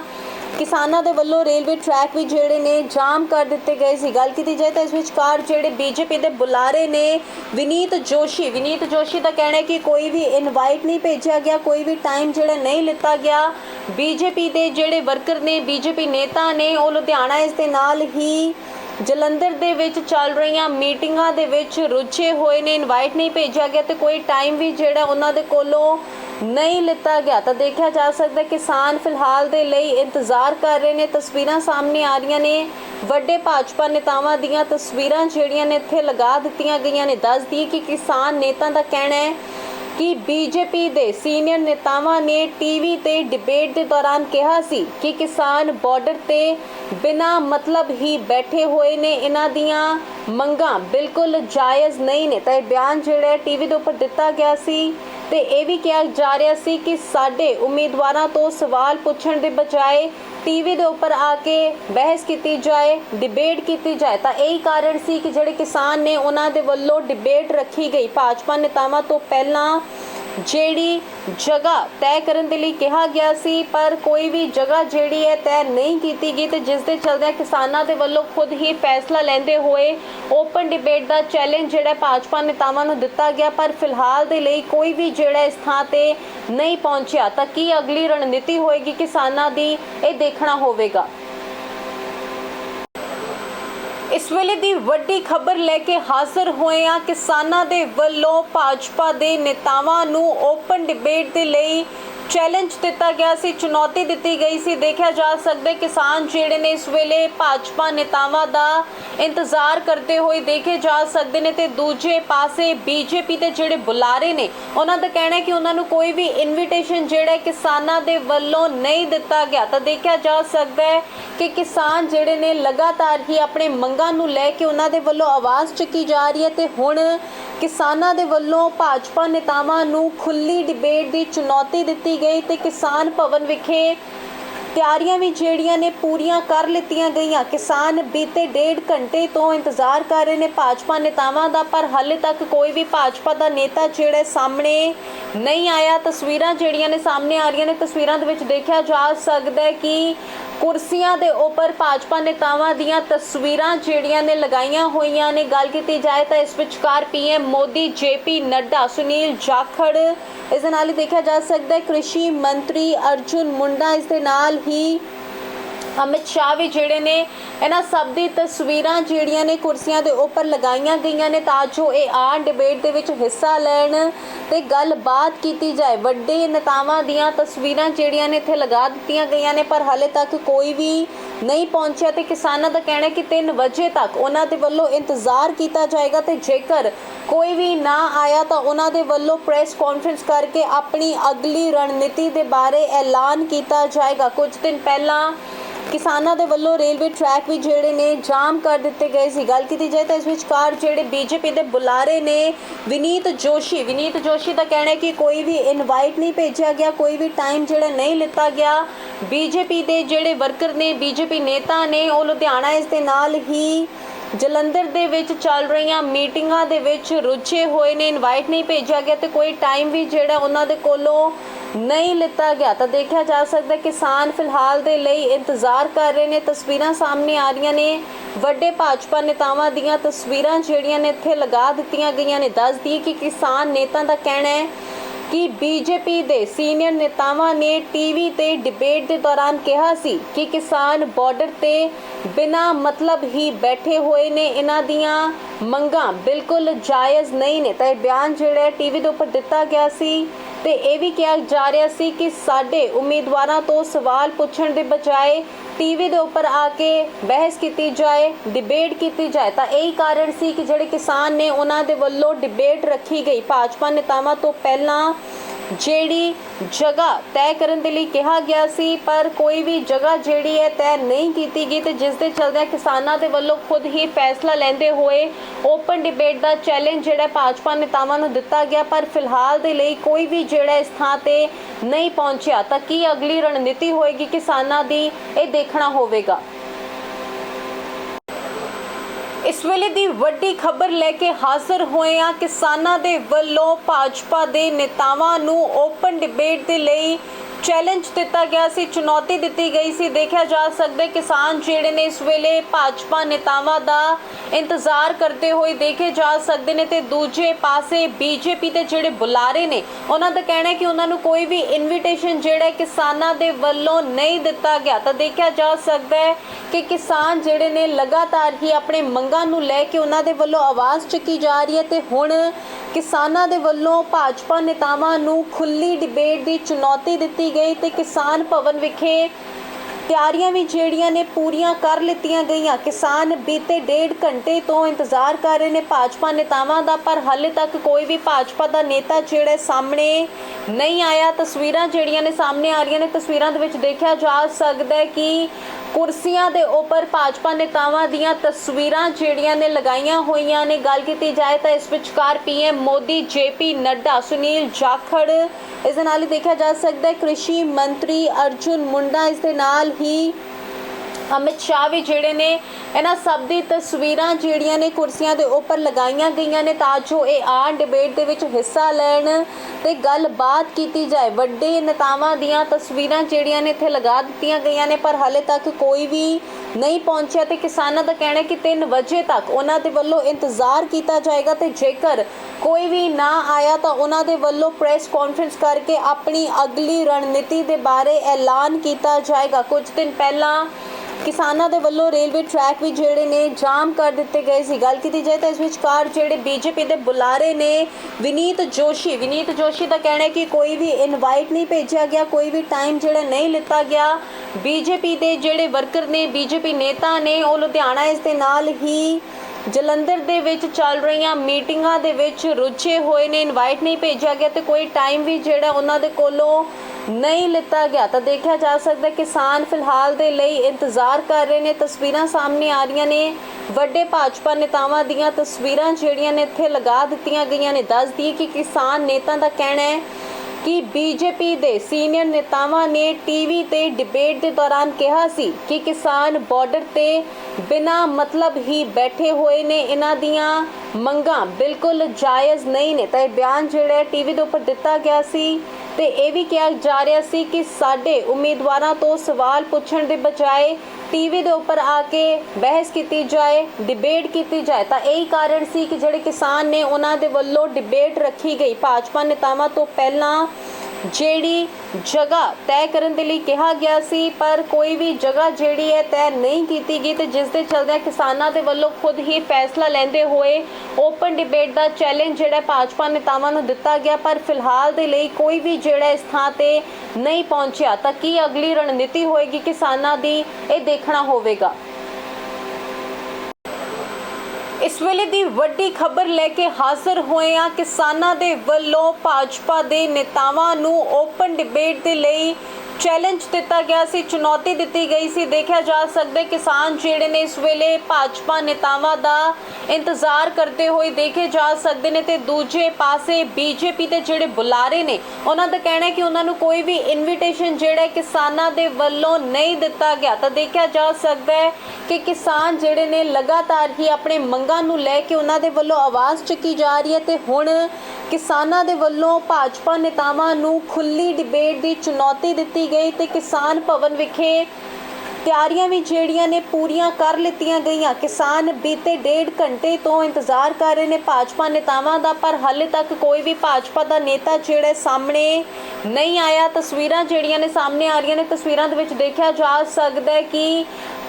ਕਿਸਾਨਾਂ ਦੇ ਵੱਲੋਂ ਰੇਲਵੇ ਟਰੈਕ ਵੀ ਜਿਹੜੇ ਨੇ ਜਾਮ ਕਰ ਦਿੱਤੇ ਗਏ ਸੀ। ਗੱਲ ਕੀਤੀ ਜਾਏ ਤਾਂ ਇਸ ਵਿਚਕਾਰ ਜਿਹੜੇ ਬੀਜੇਪੀ ਦੇ ਬੁਲਾਰੇ ਨੇ, ਵਿਨੀਤ ਜੋਸ਼ੀ ਵਿਨੀਤ ਜੋਸ਼ੀ ਦਾ ਕਹਿਣਾ ਹੈ ਕਿ ਕੋਈ ਵੀ ਇਨਵਾਈਟ ਨਹੀਂ ਭੇਜਿਆ ਗਿਆ, ਕੋਈ ਵੀ ਟਾਈਮ ਜਿਹੜਾ ਨਹੀਂ ਲਿੱਤਾ ਗਿਆ। ਬੀਜੇਪੀ ਦੇ ਜਿਹੜੇ ਵਰਕਰ ਨੇ, ਬੀਜੇਪੀ ਨੇਤਾ ਨੇ, ਉਹ ਲੁਧਿਆਣਾ ਇਸ ਦੇ ਨਾਲ ਹੀ ਜਲੰਧਰ ਦੇ ਵਿੱਚ ਚੱਲ ਰਹੀਆਂ ਮੀਟਿੰਗਾਂ ਦੇ ਵਿੱਚ ਰੁੱਝੇ ਹੋਏ ਨੇ ਇਨਵਾਈਟ ਨਹੀਂ ਭੇਜਿਆ ਗਿਆ ਤੇ ਕੋਈ ਟਾਈਮ ਵੀ ਜਿਹੜਾ ਉਹਨਾਂ ਦੇ ਕੋਲੋਂ ਨਹੀਂ ਲਿੱਤਾ ਗਿਆ। ਤਾਂ ਦੇਖਿਆ ਜਾ ਸਕਦਾ ਕਿਸਾਨ ਫਿਲਹਾਲ ਦੇ ਲਈ ਇੰਤਜ਼ਾਰ ਕਰ ਰਹੇ ਨੇ। ਤਸਵੀਰਾਂ ਸਾਹਮਣੇ ਆ ਰਹੀਆਂ ਨੇ। ਵੱਡੇ ਭਾਜਪਾ ਨੇਤਾਵਾਂ ਦੀਆਂ ਤਸਵੀਰਾਂ ਜਿਹੜੀਆਂ ਨੇ ਇੱਥੇ ਲਗਾ ਦਿੱਤੀਆਂ ਗਈਆਂ ਨੇ। ਦੱਸ ਦਈਏ ਕਿ ਕਿਸਾਨ ਨੇਤਾ ਦਾ ਕਹਿਣਾ ਹੈ ਕਿ ਬੀਜੇਪੀ ਦੇ ਸੀਨੀਅਰ ਨੇਤਾਵਾਂ ਨੇ ਟੀਵੀ ਤੇ ਡਿਬੇਟ ਦੇ ਦੌਰਾਨ ਕਿਹਾ ਸੀ ਕਿ ਕਿਸਾਨ ਬਾਰਡਰ ਤੇ ਬਿਨਾਂ ਮਤਲਬ ਹੀ ਬੈਠੇ ਹੋਏ ਨੇ। ਇਹਨਾਂ ਦੀਆਂ ਮੰਗਾਂ ਬਿਲਕੁਲ ਜਾਇਜ਼ ਨਹੀਂ ਨੇ। ਤਾਂ ਇਹ ਬਿਆਨ ਜਿਹੜਾ ਟੀਵੀ ਦੇ ਉੱਪਰ ਦਿੱਤਾ ਗਿਆ ਸੀ ਤੇ ਇਹ ਵੀ ਕਿਹਾ ਜਾ ਰਿਹਾ ਸੀ ਕਿ ਸਾਡੇ ਉਮੀਦਵਾਰਾਂ ਤੋਂ ਸਵਾਲ ਪੁੱਛਣ ਦੇ ਬਜਾਏ ਟੀਵੀ ਦੇ ਉੱਪਰ ਆ ਕੇ ਬਹਿਸ ਕੀਤੀ ਜਾਏ ਡਿਬੇਟ ਕੀਤੀ ਜਾਏ ਤਾਂ ਇਹੀ ਕਾਰਨ ਸੀ ਕਿ ਜਿਹੜੇ ਕਿਸਾਨ ਨੇ ਉਹਨਾਂ ਦੇ ਵੱਲੋਂ ਡਿਬੇਟ ਰੱਖੀ ਗਈ ਭਾਜਪਾ ਨੇਤਾਵਾਂ ਤੋਂ ਪਹਿਲਾਂ ਜਿਹੜੀ ਜਗ੍ਹਾ ਤੈਅ ਕਰਨ ਦੇ ਲਈ ਕਿਹਾ ਗਿਆ ਸੀ, ਪਰ ਕੋਈ ਵੀ ਜਗ੍ਹਾ ਜਿਹੜੀ ਹੈ ਤੈਅ ਨਹੀਂ ਕੀਤੀ ਗਈ ਤੇ ਜਿਸ ਦੇ ਚਲਦਿਆਂ ਕਿਸਾਨਾਂ ਦੇ ਵੱਲੋਂ ਖੁਦ ਹੀ ਫੈਸਲਾ ਲੈਂਦੇ ਹੋਏ ਓਪਨ ਡਿਬੇਟ ਦਾ ਚੈਲੰਜ ਜਿਹੜਾ ਭਾਜਪਾ ਨੇਤਾਵਾਂ ਨੂੰ ਦਿੱਤਾ ਗਿਆ, ਪਰ ਫਿਲਹਾਲ ਦੇ ਲਈ ਕੋਈ ਵੀ ਜਿਹੜਾ ਇਸ ਥਾਂ ਤੇ ਨਹੀਂ ਪਹੁੰਚਿਆ। ਤਾਂ ਕੀ ਅਗਲੀ ਰਣਨੀਤੀ ਹੋਏਗੀ ਕਿਸਾਨਾਂ ਦੀ, ਇਹ ਦੇਖਣਾ ਹੋਵੇਗਾ। ਇਸ ਵੇਲੇ ਦੀ ਵੱਡੀ ਖਬਰ ਲੈ ਕੇ ਹਾਜ਼ਰ ਹੋਏ ਆ ਕਿਸਾਨਾਂ ਦੇ ਵੱਲੋਂ ਭਾਜਪਾ ਦੇ ਨੇਤਾਵਾਂ ਨੂੰ ਓਪਨ ਡਿਬੇਟ ਦੇ ਲਈ ਚੈਲੰਜ ਦਿੱਤਾ ਗਿਆ ਸੀ, ਚੁਣੌਤੀ ਦਿੱਤੀ ਗਈ ਸੀ। ਦੇਖਿਆ ਜਾ ਸਕਦਾ ਕਿਸਾਨ ਜਿਹੜੇ ਨੇ ਇਸ ਵੇਲੇ ਭਾਜਪਾ ਨੇਤਾਵਾਂ ਦਾ ਇੰਤਜ਼ਾਰ ਕਰਦੇ ਹੋਏ ਦੇਖੇ ਜਾ ਸਕਦੇ ਨੇ ਤੇ ਦੂਜੇ ਪਾਸੇ ਬੀਜੇਪੀ ਦੇ ਜਿਹੜੇ ਬੁਲਾਰੇ ਨੇ, ਉਹਨਾਂ ਦਾ ਕਹਿਣਾ ਹੈ ਕਿ ਉਹਨਾਂ ਨੂੰ ਕੋਈ ਵੀ ਇਨਵੀਟੇਸ਼ਨ ਜਿਹੜਾ ਕਿਸਾਨਾਂ ਦੇ ਵੱਲੋਂ ਨਹੀਂ ਦਿੱਤਾ ਗਿਆ। ਤਾਂ ਦੇਖਿਆ ਜਾ ਸਕਦਾ ਹੈ ਕਿ ਕਿਸਾਨ ਜਿਹੜੇ ਨੇ ਲਗਾਤਾਰ ਹੀ ਆਪਣੇ ਮੰਗਾਂ ਨੂੰ ਲੈ ਕੇ ਉਹਨਾਂ ਦੇ ਵੱਲੋਂ ਆਵਾਜ਼ ਚੱਕੀ ਜਾ ਰਹੀ ਹੈ ਤੇ ਹੁਣ ਕਿਸਾਨਾਂ ਦੇ ਵੱਲੋਂ ਭਾਜਪਾ ਨੇਤਾਵਾਂ ਨੂੰ ਖੁੱਲੀ ਡਿਬੇਟ ਦੀ ਚੁਣੌਤੀ ਦਿੱਤੀ ਗਈ ਤੇ ਕਿਸਾਨ ਭਵਨ ਵਿਖੇ ਤਿਆਰੀਆਂ ਵੀ ਜਿਹੜੀਆਂ ਨੇ ਪੂਰੀਆਂ ਕਰ ਲਿੱਤੀਆਂ ਗਈਆਂ। ਕਿਸਾਨ ਬੀਤੇ ਡੇਢ ਘੰਟੇ ਤੋਂ ਇੰਤਜ਼ਾਰ ਕਰ ਰਹੇ ਨੇ ਭਾਜਪਾ ਨੇਤਾਵਾਂ ਦਾ, ਪਰ ਹਾਲੇ ਤੱਕ ਕੋਈ ਵੀ ਭਾਜਪਾ ਦਾ ਨੇਤਾ ਜਿਹੜਾ ਸਾਹਮਣੇ ਨਹੀਂ ਆਇਆ। ਤਸਵੀਰਾਂ ਜਿਹੜੀਆਂ ਨੇ ਸਾਹਮਣੇ ਆ ਰਹੀਆਂ ਨੇ। ਤਸਵੀਰਾਂ ਦੇ ਵਿੱਚ ਦੇਖਿਆ ਜਾ ਸਕਦਾ ਹੈ ਕਿ ਕੁਰਸੀਆਂ ਦੇ ਉੱਪਰ ਭਾਜਪਾ ਨੇਤਾਵਾਂ ਦੀਆਂ ਤਸਵੀਰਾਂ ਜਿਹੜੀਆਂ ਨੇ ਲਗਾਈਆਂ ਹੋਈਆਂ ਨੇ। ਗੱਲ ਕੀਤੀ ਜਾਏ ਤਾਂ ਇਸ ਵਿਚਕਾਰ ਪੀਐਮ ਮੋਦੀ, ਜੇਪੀ ਨੱਡਾ, ਸੁਨੀਲ ਜਾਖੜ, ਇਸ ਦੇ ਨਾਲ ਹੀ ਦੇਖਿਆ ਜਾ ਸਕਦਾ ਹੈ। ਕ੍ਰਿਸ਼ੀ ਮੰਤਰੀ ਅਰਜੁਨ ਮੁੰਡਾ ਇਸ ਦੇ ਨਾਲ ਹੀ ਅਮਿਤ ਸ਼ਾਹ ਵੀ ਜਿਹੜੇ ਨੇ ਇਹਨਾਂ ਸਭ ਦੀ ਤਸਵੀਰਾਂ ਜਿਹੜੀਆਂ ਨੇ ਕੁਰਸੀਆਂ ਦੇ ਉੱਪਰ ਲਗਾਈਆਂ ਗਈਆਂ ਨੇ ਤਾਂ ਜੋ ਇਹ ਆਨ ਡਿਬੇਟ ਦੇ ਵਿੱਚ ਹਿੱਸਾ ਲੈਣ ਤੇ ਗੱਲਬਾਤ ਕੀਤੀ ਜਾਏ। ਵੱਡੇ ਨੇਤਾਵਾਂ ਦੀਆਂ ਤਸਵੀਰਾਂ ਜਿਹੜੀਆਂ ਨੇ ਇੱਥੇ ਲਗਾ ਦਿੱਤੀਆਂ ਗਈਆਂ ਨੇ, ਪਰ ਹਾਲੇ ਤੱਕ ਕੋਈ ਵੀ ਨਹੀਂ ਪਹੁੰਚਿਆ ਤੇ ਕਿਸਾਨਾਂ ਦਾ ਕਹਿਣਾ ਹੈ ਕਿ 3 ਵਜੇ ਤੱਕ ਉਹਨਾਂ ਦੇ ਵੱਲੋਂ ਇੰਤਜ਼ਾਰ ਕੀਤਾ ਜਾਏਗਾ ਤੇ ਜੇਕਰ ਕੋਈ ਵੀ ਨਾ ਆਇਆ ਤਾਂ ਉਹਨਾਂ ਦੇ ਵੱਲੋਂ ਪ੍ਰੈਸ ਕਾਨਫਰੰਸ ਕਰਕੇ ਆਪਣੀ ਅਗਲੀ ਰਣਨੀਤੀ ਦੇ ਬਾਰੇ ਐਲਾਨ ਕੀਤਾ ਜਾਏਗਾ। ਕੁਝ ਦਿਨ ਪਹਿਲਾਂ ਕਿਸਾਨਾਂ ਦੇ ਵੱਲੋਂ ਰੇਲਵੇ ਟਰੈਕ ਵੀ ਜਿਹੜੇ ਨੇ ਜਾਮ ਕਰ ਦਿੱਤੇ ਗਏ ਸੀ। ਗੱਲ ਕੀਤੀ ਜਾਏ ਤਾਂ ਇਸ ਵਿਚਕਾਰ ਜਿਹੜੇ ਬੀਜੇਪੀ ਦੇ ਬੁਲਾਰੇ ਨੇ ਵਿਨੀਤ ਜੋਸ਼ੀ ਵਿਨੀਤ ਜੋਸ਼ੀ ਦਾ ਕਹਿਣਾ ਹੈ ਕਿ ਕੋਈ ਵੀ ਇਨਵਾਈਟ ਨਹੀਂ ਭੇਜਿਆ ਗਿਆ, ਕੋਈ ਵੀ ਟਾਈਮ ਜਿਹੜਾ ਨਹੀਂ ਲਿੱਤਾ ਗਿਆ। ਬੀਜੇਪੀ ਦੇ ਜਿਹੜੇ ਵਰਕਰ ਨੇ, ਬੀਜੇਪੀ ਨੇਤਾ ਨੇ, ਉਹ ਲੁਧਿਆਣਾ ਇਸ ਦੇ ਨਾਲ ਹੀ ਜਲੰਧਰ ਦੇ ਵਿੱਚ ਚੱਲ ਰਹੀਆਂ ਮੀਟਿੰਗਾਂ ਦੇ ਵਿੱਚ ਰੁੱਝੇ ਹੋਏ ਨੇ ਇਨਵਾਈਟ ਨਹੀਂ ਭੇਜਿਆ ਗਿਆ ਤੇ ਕੋਈ ਟਾਈਮ ਵੀ ਜਿਹੜਾ ਉਹਨਾਂ ਦੇ ਕੋਲੋਂ ਨਹੀਂ ਲਿੱਤਾ ਗਿਆ। ਤਾਂ ਦੇਖਿਆ ਜਾ ਸਕਦਾ ਕਿਸਾਨ ਫਿਲਹਾਲ ਦੇ ਲਈ ਇੰਤਜ਼ਾਰ ਕਰ ਰਹੇ ਨੇ। ਤਸਵੀਰਾਂ ਸਾਹਮਣੇ ਆ ਰਹੀਆਂ ਨੇ। ਵੱਡੇ ਭਾਜਪਾ ਨੇਤਾਵਾਂ ਦੀਆਂ ਤਸਵੀਰਾਂ ਜਿਹੜੀਆਂ ਨੇ ਇੱਥੇ ਲਗਾ ਦਿੱਤੀਆਂ ਗਈਆਂ ਨੇ। ਦੱਸ ਦਈਏ ਕਿ ਕਿਸਾਨ ਨੇਤਾ ਦਾ ਕਹਿਣਾ ਹੈ ਕਿ ਬੀਜੇਪੀ ਦੇ ਸੀਨੀਅਰ ਨੇਤਾਵਾਂ ਨੇ ਟੀਵੀ ਤੇ ਡਿਬੇਟ ਦੇ ਦੌਰਾਨ ਕਿਹਾ ਸੀ ਕਿ ਕਿਸਾਨ ਬਾਰਡਰ ਤੇ ਬਿਨਾਂ ਮਤਲਬ ਹੀ ਬੈਠੇ ਹੋਏ ਨੇ। ਇਹਨਾਂ ਦੀਆਂ ਮੰਗਾਂ ਬਿਲਕੁਲ ਜਾਇਜ਼ ਨਹੀਂ ਨੇ। ਤਾਂ ਇਹ ਬਿਆਨ ਜਿਹੜਾ ਟੀਵੀ ਦੇ ਉੱਪਰ ਦਿੱਤਾ ਗਿਆ ਸੀ। ਤੇ ਇਹ ਵੀ ਕਿਹਾ ਜਾ ਰਿਹਾ ਸੀ ਕਿ ਸਾਡੇ ਉਮੀਦਵਾਰਾਂ ਤੋਂ ਸਵਾਲ ਪੁੱਛਣ ਦੇ ਬਜਾਏ ਟੀਵੀ ਦੇ ਉੱਪਰ ਆ ਕੇ ਬਹਿਸ ਕੀਤੀ ਜਾਏ ਡਿਬੇਟ ਕੀਤੀ ਜਾਏ, ਤਾਂ ਇਹੀ ਕਾਰਨ ਸੀ ਕਿ ਜਿਹੜੇ ਕਿਸਾਨ ਨੇ ਉਹਨਾਂ ਦੇ ਵੱਲੋਂ ਡਿਬੇਟ ਰੱਖੀ ਗਈ। ਭਾਜਪਾ ਨੇਤਾਵਾਂ ਤੋਂ ਪਹਿਲਾਂ ਜਿਹੜੀ ਜਗ੍ਹਾ ਤੈਅ ਕਰਨ ਦੇ ਲਈ ਕਿਹਾ ਗਿਆ ਸੀ, ਪਰ ਕੋਈ ਵੀ ਜਗ੍ਹਾ ਜਿਹੜੀ ਹੈ ਤੈਅ ਨਹੀਂ ਕੀਤੀ ਗਈ ਤੇ ਜਿਸ ਦੇ ਚਲਦਿਆਂ ਕਿਸਾਨਾਂ ਦੇ ਵੱਲੋਂ ਖੁਦ ਹੀ ਫੈਸਲਾ ਲੈਂਦੇ ਹੋਏ ਓਪਨ ਡਿਬੇਟ ਦਾ ਚੈਲੰਜ ਜਿਹੜਾ ਭਾਜਪਾ ਨੇਤਾਵਾਂ ਨੂੰ ਦਿੱਤਾ ਗਿਆ, ਪਰ ਫਿਲਹਾਲ ਦੇ ਲਈ ਕੋਈ ਵੀ ਜਿਹੜਾ ਇਸ ਥਾਂ ਤੇ ਨਹੀਂ ਪਹੁੰਚਿਆ। ਤਾਂ ਕੀ ਅਗਲੀ ਰਣਨੀਤੀ ਹੋਏਗੀ ਕਿਸਾਨਾਂ ਦੀ, ਇਹ ਦੇਖਣਾ ਹੋਵੇਗਾ। ਇਸ ਵੇਲੇ ਦੀ ਵੱਡੀ ਖਬਰ ਲੈ ਕੇ ਹਾਜ਼ਰ ਹੋਏ ਆ ਕਿਸਾਨਾਂ ਦੇ ਵੱਲੋਂ ਭਾਜਪਾ ਦੇ ਨੇਤਾਵਾਂ ਨੂੰ ਓਪਨ ਡਿਬੇਟ ਦੇ ਲਈ ਚੈਲੰਜ ਦਿੱਤਾ ਗਿਆ ਸੀ, ਚੁਣੌਤੀ ਦਿੱਤੀ ਗਈ ਸੀ। ਦੇਖਿਆ ਜਾ ਸਕਦਾ ਕਿਸਾਨ ਜਿਹੜੇ ਨੇ ਇਸ ਵੇਲੇ ਭਾਜਪਾ ਨੇਤਾਵਾਂ ਦਾ ਇੰਤਜ਼ਾਰ ਕਰਦੇ ਹੋਏ ਦੇਖੇ ਜਾ ਸਕਦੇ ਨੇ ਤੇ ਦੂਜੇ ਪਾਸੇ ਬੀਜੇਪੀ ਦੇ ਜਿਹੜੇ ਬੁਲਾਰੇ ਨੇ, ਉਹਨਾਂ ਦਾ ਕਹਿਣਾ ਹੈ ਕਿ ਉਹਨਾਂ ਨੂੰ ਕੋਈ ਵੀ ਇਨਵੀਟੇਸ਼ਨ ਜਿਹੜਾ ਕਿਸਾਨਾਂ ਦੇ ਵੱਲੋਂ ਨਹੀਂ ਦਿੱਤਾ ਗਿਆ। ਤਾਂ ਦੇਖਿਆ ਜਾ ਸਕਦਾ ਹੈ ਕਿ ਕਿਸਾਨ ਜਿਹੜੇ ਨੇ ਲਗਾਤਾਰ ਹੀ ਆਪਣੇ ਮੰਗਾਂ ਨੂੰ ਲੈ ਕੇ ਉਹਨਾਂ ਦੇ ਵੱਲੋਂ ਆਵਾਜ਼ ਚੱਕੀ ਜਾ ਰਹੀ ਹੈ ਤੇ ਹੁਣ ਕਿਸਾਨਾਂ ਦੇ ਵੱਲੋਂ ਭਾਜਪਾ ਨੇਤਾਵਾਂ ਨੂੰ ਖੁੱਲੀ ਡਿਬੇਟ ਦੀ ਚੁਣੌਤੀ ਦਿੱਤੀ ਗਈ ਤੇ ਕਿਸਾਨ ਭਵਨ ਵਿਖੇ ਤਿਆਰੀਆਂ ਵੀ ਜਿਹੜੀਆਂ ਨੇ ਪੂਰੀਆਂ ਕਰ ਲਿੱਤੀਆਂ ਗਈਆਂ। ਕਿਸਾਨ ਬੀਤੇ ਡੇਢ ਘੰਟੇ ਤੋਂ ਇੰਤਜ਼ਾਰ ਕਰ ਰਹੇ ਨੇ ਭਾਜਪਾ ਨੇਤਾਵਾਂ ਦਾ, ਪਰ ਹਾਲੇ ਤੱਕ ਕੋਈ ਵੀ ਭਾਜਪਾ ਦਾ ਨੇਤਾ ਜਿਹੜਾ ਸਾਹਮਣੇ ਨਹੀਂ ਆਇਆ। ਤਸਵੀਰਾਂ ਜਿਹੜੀਆਂ ਨੇ ਸਾਹਮਣੇ ਆ ਰਹੀਆਂ ਨੇ। ਤਸਵੀਰਾਂ ਦੇ ਵਿੱਚ ਦੇਖਿਆ ਜਾ ਸਕਦਾ ਹੈ ਕਿ ਕੁਰਸੀਆਂ ਦੇ ਉੱਪਰ ਭਾਜਪਾ ਨੇਤਾਵਾਂ ਦੀਆਂ ਤਸਵੀਰਾਂ ਜਿਹੜੀਆਂ ਨੇ ਲਗਾਈਆਂ ਹੋਈਆਂ ਨੇ। ਗੱਲ ਕੀਤੀ ਜਾਏ ਤਾਂ ਇਸ ਵਿਚਕਾਰ ਪੀਐਮ ਮੋਦੀ, ਜੇਪੀ ਨੱਡਾ, ਸੁਨੀਲ ਜਾਖੜ, ਇਸ ਦੇ ਨਾਲ ਹੀ ਦੇਖਿਆ ਜਾ ਸਕਦਾ ਹੈ। ਕ੍ਰਿਸ਼ੀ ਮੰਤਰੀ ਅਰਜੁਨ ਮੁੰਡਾ ਇਸ ਦੇ ਨਾਲ ਹੀ ਅਮਿਤ ਸ਼ਾਹ ਵੀ ਜਿਹੜੇ ਨੇ ਇਹਨਾਂ ਸਭ ਦੀ ਤਸਵੀਰਾਂ ਜਿਹੜੀਆਂ ਨੇ ਕੁਰਸੀਆਂ ਦੇ ਉੱਪਰ ਲਗਾਈਆਂ ਗਈਆਂ ਨੇ ਤਾਂ ਜੋ ਇਹ ਆ ਡਿਬੇਟ ਦੇ ਵਿੱਚ ਹਿੱਸਾ ਲੈਣ ਤੇ ਗੱਲਬਾਤ ਕੀਤੀ ਜਾਏ। ਵੱਡੇ ਨੇਤਾਵਾਂ ਦੀਆਂ ਤਸਵੀਰਾਂ ਜਿਹੜੀਆਂ ਨੇ ਇੱਥੇ ਲਗਾ ਦਿੱਤੀਆਂ ਗਈਆਂ ਨੇ, ਪਰ ਹਾਲੇ ਤੱਕ ਕੋਈ ਵੀ ਨਹੀਂ ਪਹੁੰਚਿਆ ਤੇ ਕਿਸਾਨਾਂ ਦਾ ਕਹਿਣਾ ਕਿ 3 ਵਜੇ ਤੱਕ ਉਹਨਾਂ ਦੇ ਵੱਲੋਂ ਇੰਤਜ਼ਾਰ ਕੀਤਾ ਜਾਏਗਾ ਤੇ ਜੇਕਰ ਕੋਈ ਵੀ ਨਾ ਆਇਆ ਤਾਂ ਉਹਨਾਂ ਦੇ ਵੱਲੋਂ ਪ੍ਰੈਸ ਕਾਨਫਰੰਸ ਕਰਕੇ ਆਪਣੀ ਅਗਲੀ ਰਣਨੀਤੀ ਦੇ ਬਾਰੇ ਐਲਾਨ ਕੀਤਾ ਜਾਏਗਾ। ਕੁਝ ਦਿਨ ਪਹਿਲਾਂ ਕਿਸਾਨਾਂ ਦੇ ਵੱਲੋਂ ਰੇਲਵੇ ਟਰੈਕ ਵੀ ਜਿਹੜੇ ਨੇ ਜਾਮ ਕਰ ਦਿੱਤੇ ਗਏ ਸੀ। ਗੱਲ ਕੀਤੀ ਜਾਏ ਤਾਂ ਇਸ ਵਿਚਕਾਰ ਜਿਹੜੇ ਬੀਜੇਪੀ ਦੇ ਬੁਲਾਰੇ ਨੇ ਵਿਨੀਤ ਜੋਸ਼ੀ ਵਿਨੀਤ ਜੋਸ਼ੀ ਦਾ ਕਹਿਣਾ ਹੈ ਕਿ ਕੋਈ ਵੀ ਇਨਵਾਈਟ ਨਹੀਂ ਭੇਜਿਆ ਗਿਆ, ਕੋਈ ਵੀ ਟਾਈਮ ਜਿਹੜਾ ਨਹੀਂ ਲਿੱਤਾ ਗਿਆ। ਬੀਜੇਪੀ ਦੇ ਜਿਹੜੇ ਵਰਕਰ ਨੇ, ਬੀਜੇਪੀ ਨੇਤਾ ਨੇ, ਉਹ ਲੁਧਿਆਣਾ ਇਸ ਦੇ ਨਾਲ ਹੀ ਜਲੰਧਰ ਦੇ ਵਿੱਚ ਚੱਲ ਰਹੀਆਂ ਮੀਟਿੰਗਾਂ ਦੇ ਵਿੱਚ ਰੁੱਝੇ ਹੋਏ ਨੇ ਇਨਵਾਈਟ ਨਹੀਂ ਭੇਜਿਆ ਗਿਆ ਤੇ ਕੋਈ ਟਾਈਮ ਵੀ ਜਿਹੜਾ ਉਹਨਾਂ ਦੇ ਕੋਲੋਂ ਨਹੀਂ ਲਿੱਤਾ ਗਿਆ। ਤਾਂ ਦੇਖਿਆ ਜਾ ਸਕਦਾ ਕਿਸਾਨ ਫਿਲਹਾਲ ਦੇ ਲਈ ਇੰਤਜ਼ਾਰ ਕਰ ਰਹੇ ਨੇ। ਤਸਵੀਰਾਂ ਸਾਹਮਣੇ ਆ ਰਹੀਆਂ ਨੇ। ਵੱਡੇ ਭਾਜਪਾ ਨੇਤਾਵਾਂ ਦੀਆਂ ਤਸਵੀਰਾਂ ਜਿਹੜੀਆਂ ਨੇ ਇੱਥੇ ਲਗਾ ਦਿੱਤੀਆਂ ਗਈਆਂ ਨੇ। ਦੱਸ ਦਈਏ ਕਿ ਕਿਸਾਨ ਨੇਤਾ ਦਾ ਕਹਿਣਾ ਹੈ ਕਿ ਬੀਜੇਪੀ ਦੇ ਸੀਨੀਅਰ ਨੇਤਾਵਾਂ ਨੇ ਟੀਵੀ ਤੇ ਡਿਬੇਟ ਦੇ ਦੌਰਾਨ ਕਿਹਾ ਸੀ ਕਿ ਕਿਸਾਨ ਬਾਰਡਰ ਤੇ ਬਿਨਾਂ ਮਤਲਬ ਹੀ ਬੈਠੇ ਹੋਏ ਨੇ। ਇਹਨਾਂ ਦੀਆਂ ਮੰਗਾਂ ਬਿਲਕੁਲ ਜਾਇਜ਼ ਨਹੀਂ ਨੇ। ਤਾਂ ਇਹ ਬਿਆਨ ਜਿਹੜਾ ਟੀਵੀ ਦੇ ਉੱਪਰ ਦਿੱਤਾ ਗਿਆ ਸੀ। ਤੇ ਇਹ ਵੀ ਕਿਹਾ ਜਾ ਰਿਹਾ ਸੀ ਕਿ ਸਾਡੇ ਉਮੀਦਵਾਰਾਂ ਤੋਂ ਸਵਾਲ ਪੁੱਛਣ ਦੇ ਬਜਾਏ ਟੀਵੀ ਦੇ ਉੱਪਰ ਆ ਕੇ ਬਹਿਸ ਕੀਤੀ ਜਾਏ ਡਿਬੇਟ ਕੀਤੀ ਜਾਏ, ਤਾਂ ਇਹੀ ਕਾਰਨ ਸੀ ਕਿ ਜਿਹੜੇ ਕਿਸਾਨ ਨੇ ਉਹਨਾਂ ਦੇ ਵੱਲੋਂ ਡਿਬੇਟ ਰੱਖੀ ਗਈ। ਭਾਜਪਾ ਨੇਤਾਵਾਂ ਤੋਂ ਪਹਿਲਾਂ ਜਿਹੜੀ ਜਗ੍ਹਾ ਤੈਅ ਕਰਨ ਦੇ ਲਈ ਕਿਹਾ ਗਿਆ ਸੀ, ਪਰ ਕੋਈ ਵੀ ਜਗ੍ਹਾ ਜਿਹੜੀ ਹੈ ਤੈਅ ਨਹੀਂ ਕੀਤੀ ਗਈ ਤੇ ਜਿਸ ਦੇ ਚਲਦਿਆਂ ਕਿਸਾਨਾਂ ਦੇ ਵੱਲੋਂ ਖੁਦ ਹੀ ਫੈਸਲਾ ਲੈਂਦੇ ਹੋਏ ਓਪਨ ਡਿਬੇਟ ਦਾ ਚੈਲੰਜ ਜਿਹੜਾ ਭਾਜਪਾ ਨੇਤਾਵਾਂ ਨੂੰ ਦਿੱਤਾ ਗਿਆ, ਪਰ ਫਿਲਹਾਲ ਦੇ ਲਈ ਕੋਈ ਵੀ ਜਿਹੜਾ ਇਸ ਥਾਂ ਤੇ ਨਹੀਂ ਪਹੁੰਚਿਆ, ਤਾਂ ਕੀ ਅਗਲੀ ਰਣਨੀਤੀ ਹੋਏਗੀ ਕਿਸਾਨਾਂ ਦੀ, ਇਹ ਦੇਖਣਾ ਹੋਵੇਗਾ। ਇਸ ਵੇਲੇ ਦੀ ਵੱਡੀ ਖਬਰ ਲੈ ਕੇ ਹਾਜ਼ਰ ਹੋਏ ਆ ਕਿਸਾਨਾਂ ਦੇ ਵੱਲੋਂ ਭਾਜਪਾ ਦੇ ਨੇਤਾਵਾਂ ਨੂੰ ਓਪਨ ਡਿਬੇਟ ਦੇ ਲਈ ਚੈਲੰਜ ਦਿੱਤਾ ਗਿਆ ਸੀ, ਚੁਣੌਤੀ ਦਿੱਤੀ ਗਈ ਸੀ। ਦੇਖਿਆ ਜਾ ਸਕਦਾ ਕਿਸਾਨ ਜਿਹੜੇ ਨੇ ਇਸ ਵੇਲੇ ਭਾਜਪਾ ਨੇਤਾਵਾਂ ਦਾ ਇੰਤਜ਼ਾਰ ਕਰਦੇ ਹੋਏ ਦੇਖੇ ਜਾ ਸਕਦੇ ਨੇ ਤੇ ਦੂਜੇ ਪਾਸੇ ਬੀਜੇਪੀ ਦੇ ਜਿਹੜੇ ਬੁਲਾਰੇ ਨੇ, ਉਹਨਾਂ ਦਾ ਕਹਿਣਾ ਹੈ ਕਿ ਉਹਨਾਂ ਨੂੰ ਕੋਈ ਵੀ ਇਨਵੀਟੇਸ਼ਨ ਜਿਹੜਾ ਕਿਸਾਨਾਂ ਦੇ ਵੱਲੋਂ ਨਹੀਂ ਦਿੱਤਾ ਗਿਆ। ਤਾਂ ਦੇਖਿਆ ਜਾ ਸਕਦਾ ਹੈ ਕਿ ਕਿਸਾਨ ਜਿਹੜੇ ਨੇ ਲਗਾਤਾਰ ਹੀ ਆਪਣੇ ਮੰਗਾਂ ਨੂੰ ਲੈ ਕੇ ਉਹਨਾਂ ਦੇ ਵੱਲੋਂ ਆਵਾਜ਼ ਚੱਕੀ ਜਾ ਰਹੀ ਹੈ ਤੇ ਹੁਣ ਕਿਸਾਨਾਂ ਦੇ ਵੱਲੋਂ ਭਾਜਪਾ ਨੇਤਾਵਾਂ ਨੂੰ ਖੁੱਲੀ ਡਿਬੇਟ ਦੀ ਚੁਣੌਤੀ ਦਿੱਤੀ ਗਈ ਤੇ ਕਿਸਾਨ ਭਵਨ ਵਿਖੇ ਤਿਆਰੀਆਂ ਵੀ ਜਿਹੜੀਆਂ ਨੇ ਪੂਰੀਆਂ ਕਰ ਲਿੱਤੀਆਂ ਗਈਆਂ। ਕਿਸਾਨ ਬੀਤੇ ਡੇਢ ਘੰਟੇ ਤੋਂ ਇੰਤਜ਼ਾਰ ਕਰ ਰਹੇ ਨੇ ਭਾਜਪਾ ਨੇਤਾਵਾਂ ਦਾ, ਪਰ ਹਾਲੇ ਤੱਕ ਕੋਈ ਵੀ ਭਾਜਪਾ ਦਾ ਨੇਤਾ ਜਿਹੜਾ ਸਾਹਮਣੇ ਨਹੀਂ ਆਇਆ। ਤਸਵੀਰਾਂ ਜਿਹੜੀਆਂ ਨੇ ਸਾਹਮਣੇ ਆ ਰਹੀਆਂ ਨੇ। ਤਸਵੀਰਾਂ ਦੇ ਵਿੱਚ ਦੇਖਿਆ ਜਾ ਸਕਦਾ ਹੈ ਕਿ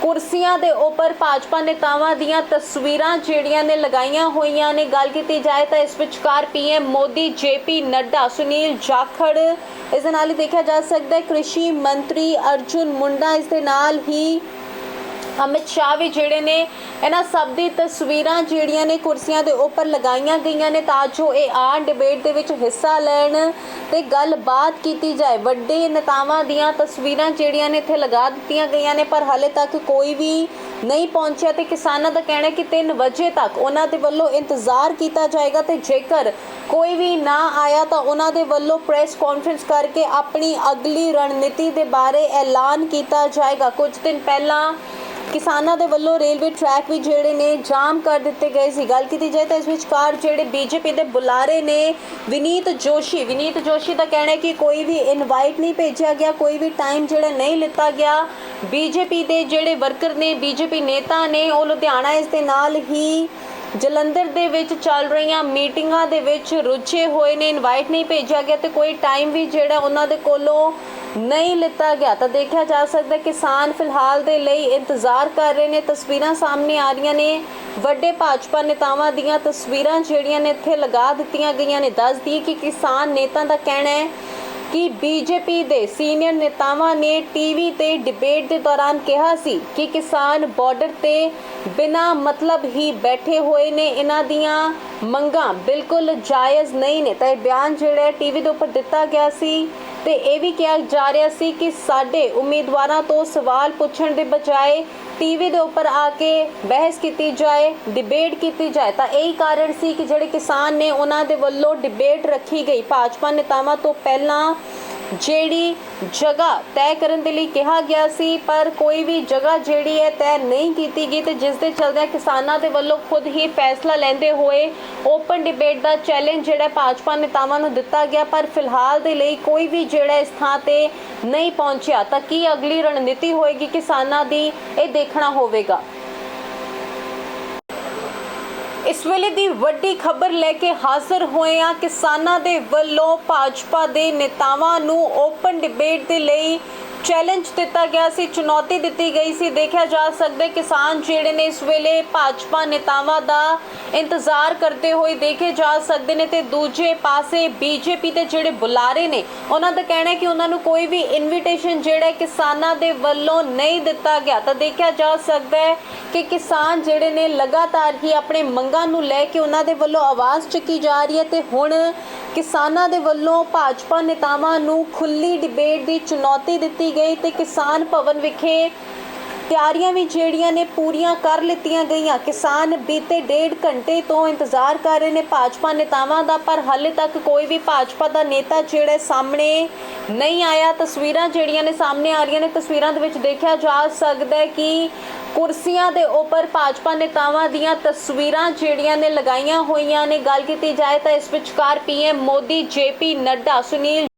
ਕੁਰਸੀਆਂ ਦੇ ਉੱਪਰ ਭਾਜਪਾ ਨੇਤਾਵਾਂ ਦੀਆਂ ਤਸਵੀਰਾਂ ਜਿਹੜੀਆਂ ਨੇ ਲਗਾਈਆਂ ਹੋਈਆਂ ਨੇ। ਗੱਲ ਕੀਤੀ ਜਾਏ ਤਾਂ ਇਸ ਵਿਚਕਾਰ ਪੀਐਮ ਮੋਦੀ, ਜੇਪੀ ਨੱਡਾ, ਸੁਨੀਲ ਜਾਖੜ, ਇਸ ਦੇ ਨਾਲ ਹੀ ਦੇਖਿਆ ਜਾ ਸਕਦਾ ਹੈ। ਕ੍ਰਿਸ਼ੀ ਮੰਤਰੀ ਅਰਜੁਨ ਮੁੰਡਾ ਇਸ ਦੇ ਨਾਲ ਹੀ ਅਮਿਤ ਸ਼ਾਹ ਵੀ ਜਿਹੜੇ ਨੇ ਇਹਨਾਂ ਸਭ ਦੀ ਤਸਵੀਰਾਂ ਜਿਹੜੀਆਂ ਨੇ ਕੁਰਸੀਆਂ ਦੇ ਉੱਪਰ ਲਗਾਈਆਂ ਗਈਆਂ ਨੇ ਤਾਂ ਜੋ ਇਹ ਆਨ ਡਿਬੇਟ ਦੇ ਵਿੱਚ ਹਿੱਸਾ ਲੈਣ ਤੇ ਗੱਲਬਾਤ ਕੀਤੀ ਜਾਏ। ਵੱਡੇ ਨੇਤਾਵਾਂ ਦੀਆਂ ਤਸਵੀਰਾਂ ਜਿਹੜੀਆਂ ਨੇ ਇੱਥੇ ਲਗਾ ਦਿੱਤੀਆਂ ਗਈਆਂ ਨੇ, ਪਰ ਹਾਲੇ ਤੱਕ ਕੋਈ ਵੀ ਨਹੀਂ ਪਹੁੰਚਿਆ ਤੇ ਕਿਸਾਨਾਂ ਦਾ ਕਹਿਣਾ ਹੈ ਕਿ 3 ਵਜੇ ਤੱਕ ਉਹਨਾਂ ਦੇ ਵੱਲੋਂ ਇੰਤਜ਼ਾਰ ਕੀਤਾ ਜਾਏਗਾ ਤੇ ਜੇਕਰ ਕੋਈ ਵੀ ਨਾ ਆਇਆ ਤਾਂ ਉਹਨਾਂ ਦੇ ਵੱਲੋਂ ਪ੍ਰੈਸ ਕਾਨਫਰੰਸ ਕਰਕੇ ਆਪਣੀ ਅਗਲੀ ਰਣਨੀਤੀ ਦੇ ਬਾਰੇ ਐਲਾਨ ਕੀਤਾ ਜਾਏਗਾ। ਕੁਝ ਦਿਨ ਪਹਿਲਾਂ ਕਿਸਾਨਾਂ ਦੇ ਵੱਲੋਂ ਰੇਲਵੇ ਟਰੈਕ ਵੀ ਜਿਹੜੇ ਨੇ ਜਾਮ ਕਰ ਦਿੱਤੇ ਗਏ ਸੀ। ਗੱਲ ਕੀਤੀ ਜਾਏ ਤਾਂ ਇਸ ਵਿਚਕਾਰ ਜਿਹੜੇ ਬੀਜੇਪੀ ਦੇ ਬੁਲਾਰੇ ਨੇ ਵਿਨੀਤ ਜੋਸ਼ੀ ਵਿਨੀਤ ਜੋਸ਼ੀ ਦਾ ਕਹਿਣਾ ਹੈ ਕਿ ਕੋਈ ਵੀ ਇਨਵਾਈਟ ਨਹੀਂ ਭੇਜਿਆ ਗਿਆ, ਕੋਈ ਵੀ ਟਾਈਮ ਜਿਹੜਾ ਨਹੀਂ ਲਿੱਤਾ ਗਿਆ। ਬੀਜੇਪੀ ਦੇ ਜਿਹੜੇ ਵਰਕਰ ਨੇ, ਬੀਜੇਪੀ ਨੇਤਾ ਨੇ, ਉਹ ਲੁਧਿਆਣਾ ਇਸ ਦੇ ਨਾਲ ਹੀ ਜਲੰਧਰ ਦੇ ਵਿੱਚ ਚੱਲ ਰਹੀਆਂ ਮੀਟਿੰਗਾਂ ਦੇ ਵਿੱਚ ਰੁੱਝੇ ਹੋਏ ਨੇ। ਇਨਵਾਈਟ ਨਹੀਂ ਭੇਜਿਆ ਗਿਆ ਤੇ ਕੋਈ ਟਾਈਮ ਵੀ ਜਿਹੜਾ ਉਹਨਾਂ ਦੇ ਕੋਲੋਂ ਨਹੀਂ ਲਿੱਤਾ ਗਿਆ। ਤਾਂ ਦੇਖਿਆ ਜਾ ਸਕਦਾ ਕਿਸਾਨ ਫਿਲਹਾਲ ਦੇ ਲਈ ਇੰਤਜ਼ਾਰ ਕਰ ਰਹੇ ਨੇ। ਤਸਵੀਰਾਂ ਸਾਹਮਣੇ ਆ ਰਹੀਆਂ ਨੇ। ਵੱਡੇ ਭਾਜਪਾ ਨੇਤਾਵਾਂ ਦੀਆਂ ਤਸਵੀਰਾਂ ਜਿਹੜੀਆਂ ਨੇ ਇੱਥੇ ਲਗਾ ਦਿੱਤੀਆਂ ਗਈਆਂ ਨੇ। ਦੱਸ ਦਈਏ ਕਿ ਕਿਸਾਨ ਨੇਤਾ ਦਾ ਕਹਿਣਾ ਹੈ ਕਿ ਬੀਜੇਪੀ ਦੇ ਸੀਨੀਅਰ ਨੇਤਾਵਾਂ ਨੇ ਟੀਵੀ ਤੇ ਡਿਬੇਟ ਦੇ ਦੌਰਾਨ ਕਿਹਾ ਸੀ ਕਿ ਕਿਸਾਨ ਬਾਰਡਰ ਤੇ ਬਿਨਾਂ ਮਤਲਬ ਹੀ ਬੈਠੇ ਹੋਏ ਨੇ। ਇਹਨਾਂ ਦੀਆਂ ਮੰਗਾਂ ਬਿਲਕੁਲ ਜਾਇਜ਼ ਨਹੀਂ ਨੇ। ਤਾਂ ਇਹ ਬਿਆਨ ਜਿਹੜਾ ਟੀਵੀ ਦੇ ਉੱਪਰ ਦਿੱਤਾ ਗਿਆ ਸੀ ਤੇ ਇਹ ਵੀ ਕਿਹਾ ਜਾ ਰਿਹਾ ਸੀ ਕਿ ਸਾਡੇ ਉਮੀਦਵਾਰਾਂ ਤੋਂ ਸਵਾਲ ਪੁੱਛਣ ਦੇ ਬਜਾਏ ਟੀਵੀ ਦੇ ਉੱਪਰ ਆ ਕੇ ਬਹਿਸ ਕੀਤੀ ਜਾਏ, ਡਿਬੇਟ ਕੀਤੀ ਜਾਏ। ਤਾਂ ਇਹੀ ਕਾਰਨ ਸੀ ਕਿ ਜਿਹੜੇ ਕਿਸਾਨ ਨੇ ਉਹਨਾਂ ਦੇ ਵੱਲੋਂ ਡਿਬੇਟ ਰੱਖੀ ਗਈ। ਭਾਜਪਾ ਨੇਤਾਵਾਂ ਤੋਂ ਪਹਿਲਾਂ ਜਿਹੜੀ ਜਗ੍ਹਾ ਤੈਅ ਕਰਨ ਦੇ ਲਈ ਕਿਹਾ ਗਿਆ ਸੀ, ਪਰ ਕੋਈ ਵੀ ਜਗ੍ਹਾ ਜਿਹੜੀ ਹੈ ਤੈਅ ਨਹੀਂ ਕੀਤੀ ਗਈ ਤੇ ਜਿਸ ਦੇ ਚਲਦਿਆਂ ਕਿਸਾਨਾਂ ਦੇ ਵੱਲੋਂ ਖੁਦ ਹੀ ਫੈਸਲਾ ਲੈਂਦੇ ਹੋਏ ਓਪਨ ਡਿਬੇਟ ਦਾ ਚੈਲੰਜ ਜਿਹੜਾ ਭਾਜਪਾ ਨੇਤਾਵਾਂ ਨੂੰ ਦਿੱਤਾ ਗਿਆ, ਪਰ ਫਿਲਹਾਲ ਦੇ ਲਈ ਕੋਈ ਵੀ ਜਿਹੜਾ ਇਸ ਥਾਂ ਤੇ ਨਹੀਂ ਪਹੁੰਚਿਆ, ਤਾਂ ਕੀ ਅਗਲੀ ਰਣਨੀਤੀ ਹੋਏਗੀ ਕਿਸਾਨਾਂ ਦੀ, ਇਹ ਦੇਖਣਾ ਹੋਵੇਗਾ। ਇਸ ਵੇਲੇ ਦੀ ਵੱਡੀ ਖਬਰ ਲੈ ਕੇ ਹਾਜ਼ਰ ਹੋਏ ਆ ਕਿਸਾਨਾਂ ਦੇ ਵੱਲੋਂ ਭਾਜਪਾ ਦੇ ਨੇਤਾਵਾਂ ਨੂੰ ਓਪਨ ਡਿਬੇਟ ਦੇ ਲਈ ਚੈਲੰਜ ਦਿੱਤਾ ਗਿਆ ਸੀ, ਚੁਣੌਤੀ ਦਿੱਤੀ ਗਈ ਸੀ। ਦੇਖਿਆ ਜਾ ਸਕਦਾ ਕਿਸਾਨ ਜਿਹੜੇ ਨੇ ਇਸ ਵੇਲੇ ਭਾਜਪਾ ਨੇਤਾਵਾਂ ਦਾ ਇੰਤਜ਼ਾਰ ਕਰਦੇ ਹੋਏ ਦੇਖੇ ਜਾ ਸਕਦੇ ਨੇ ਤੇ ਦੂਜੇ ਪਾਸੇ ਬੀਜੇਪੀ ਦੇ ਜਿਹੜੇ ਬੁਲਾਰੇ ਨੇ, ਉਹਨਾਂ ਦਾ ਕਹਿਣਾ ਹੈ ਕਿ ਉਹਨਾਂ ਨੂੰ ਕੋਈ ਵੀ ਇਨਵੀਟੇਸ਼ਨ ਜਿਹੜਾ ਕਿਸਾਨਾਂ ਦੇ ਵੱਲੋਂ ਨਹੀਂ ਦਿੱਤਾ ਗਿਆ। ਤਾਂ ਦੇਖਿਆ ਜਾ ਸਕਦਾ ਹੈ ਕਿ ਕਿਸਾਨ ਜਿਹੜੇ ਨੇ ਲਗਾਤਾਰ ਹੀ ਆਪਣੇ ਮੰਗਾਂ ਨੂੰ ਲੈ ਕੇ ਉਹਨਾਂ ਦੇ ਵੱਲੋਂ ਆਵਾਜ਼ ਚੱਕੀ ਜਾ ਰਹੀ ਹੈ ਤੇ ਹੁਣ ਕਿਸਾਨਾਂ ਦੇ ਵੱਲੋਂ ਭਾਜਪਾ ਨੇਤਾਵਾਂ ਨੂੰ ਖੁੱਲੀ ਡਿਬੇਟ ਦੀ ਚੁਣੌਤੀ ਦਿੱਤੀ ਗਈ ਤੇ ਕਿਸਾਨ ਭਵਨ ਵਿਖੇ ਤਿਆਰੀਆਂ ਵੀ ਜਿਹੜੀਆਂ ਨੇ ਪੂਰੀਆਂ ਕਰ ਲਿੱਤੀਆਂ ਗਈਆਂ। ਕਿਸਾਨ ਬੀਤੇ ਡੇਢ ਘੰਟੇ ਤੋਂ ਇੰਤਜ਼ਾਰ ਕਰ ਰਹੇ ਨੇ ਭਾਜਪਾ ਨੇਤਾਵਾਂ ਦਾ, ਪਰ ਹਾਲੇ ਤੱਕ ਕੋਈ ਵੀ ਭਾਜਪਾ ਦਾ ਨੇਤਾ ਜਿਹੜਾ ਸਾਹਮਣੇ ਨਹੀਂ ਆਇਆ। ਤਸਵੀਰਾਂ ਜਿਹੜੀਆਂ ਨੇ ਸਾਹਮਣੇ ਆ ਰਹੀਆਂ ਨੇ, ਤਸਵੀਰਾਂ ਦੇ ਵਿੱਚ ਦੇਖਿਆ ਜਾ ਸਕਦਾ ਹੈ ਕਿ ਕੁਰਸੀਆਂ ਦੇ ਉੱਪਰ ਭਾਜਪਾ ਨੇਤਾਵਾਂ ਦੀਆਂ ਤਸਵੀਰਾਂ ਜਿਹੜੀਆਂ ਨੇ ਲਗਾਈਆਂ ਹੋਈਆਂ ਨੇ। ਗੱਲ ਕੀਤੀ ਜਾਏ ਤਾਂ ਇਸ ਵਿਚਕਾਰ ਪੀਐਮ ਮੋਦੀ, ਜੇਪੀ ਨੱਡਾ, ਸੁਨੀਲ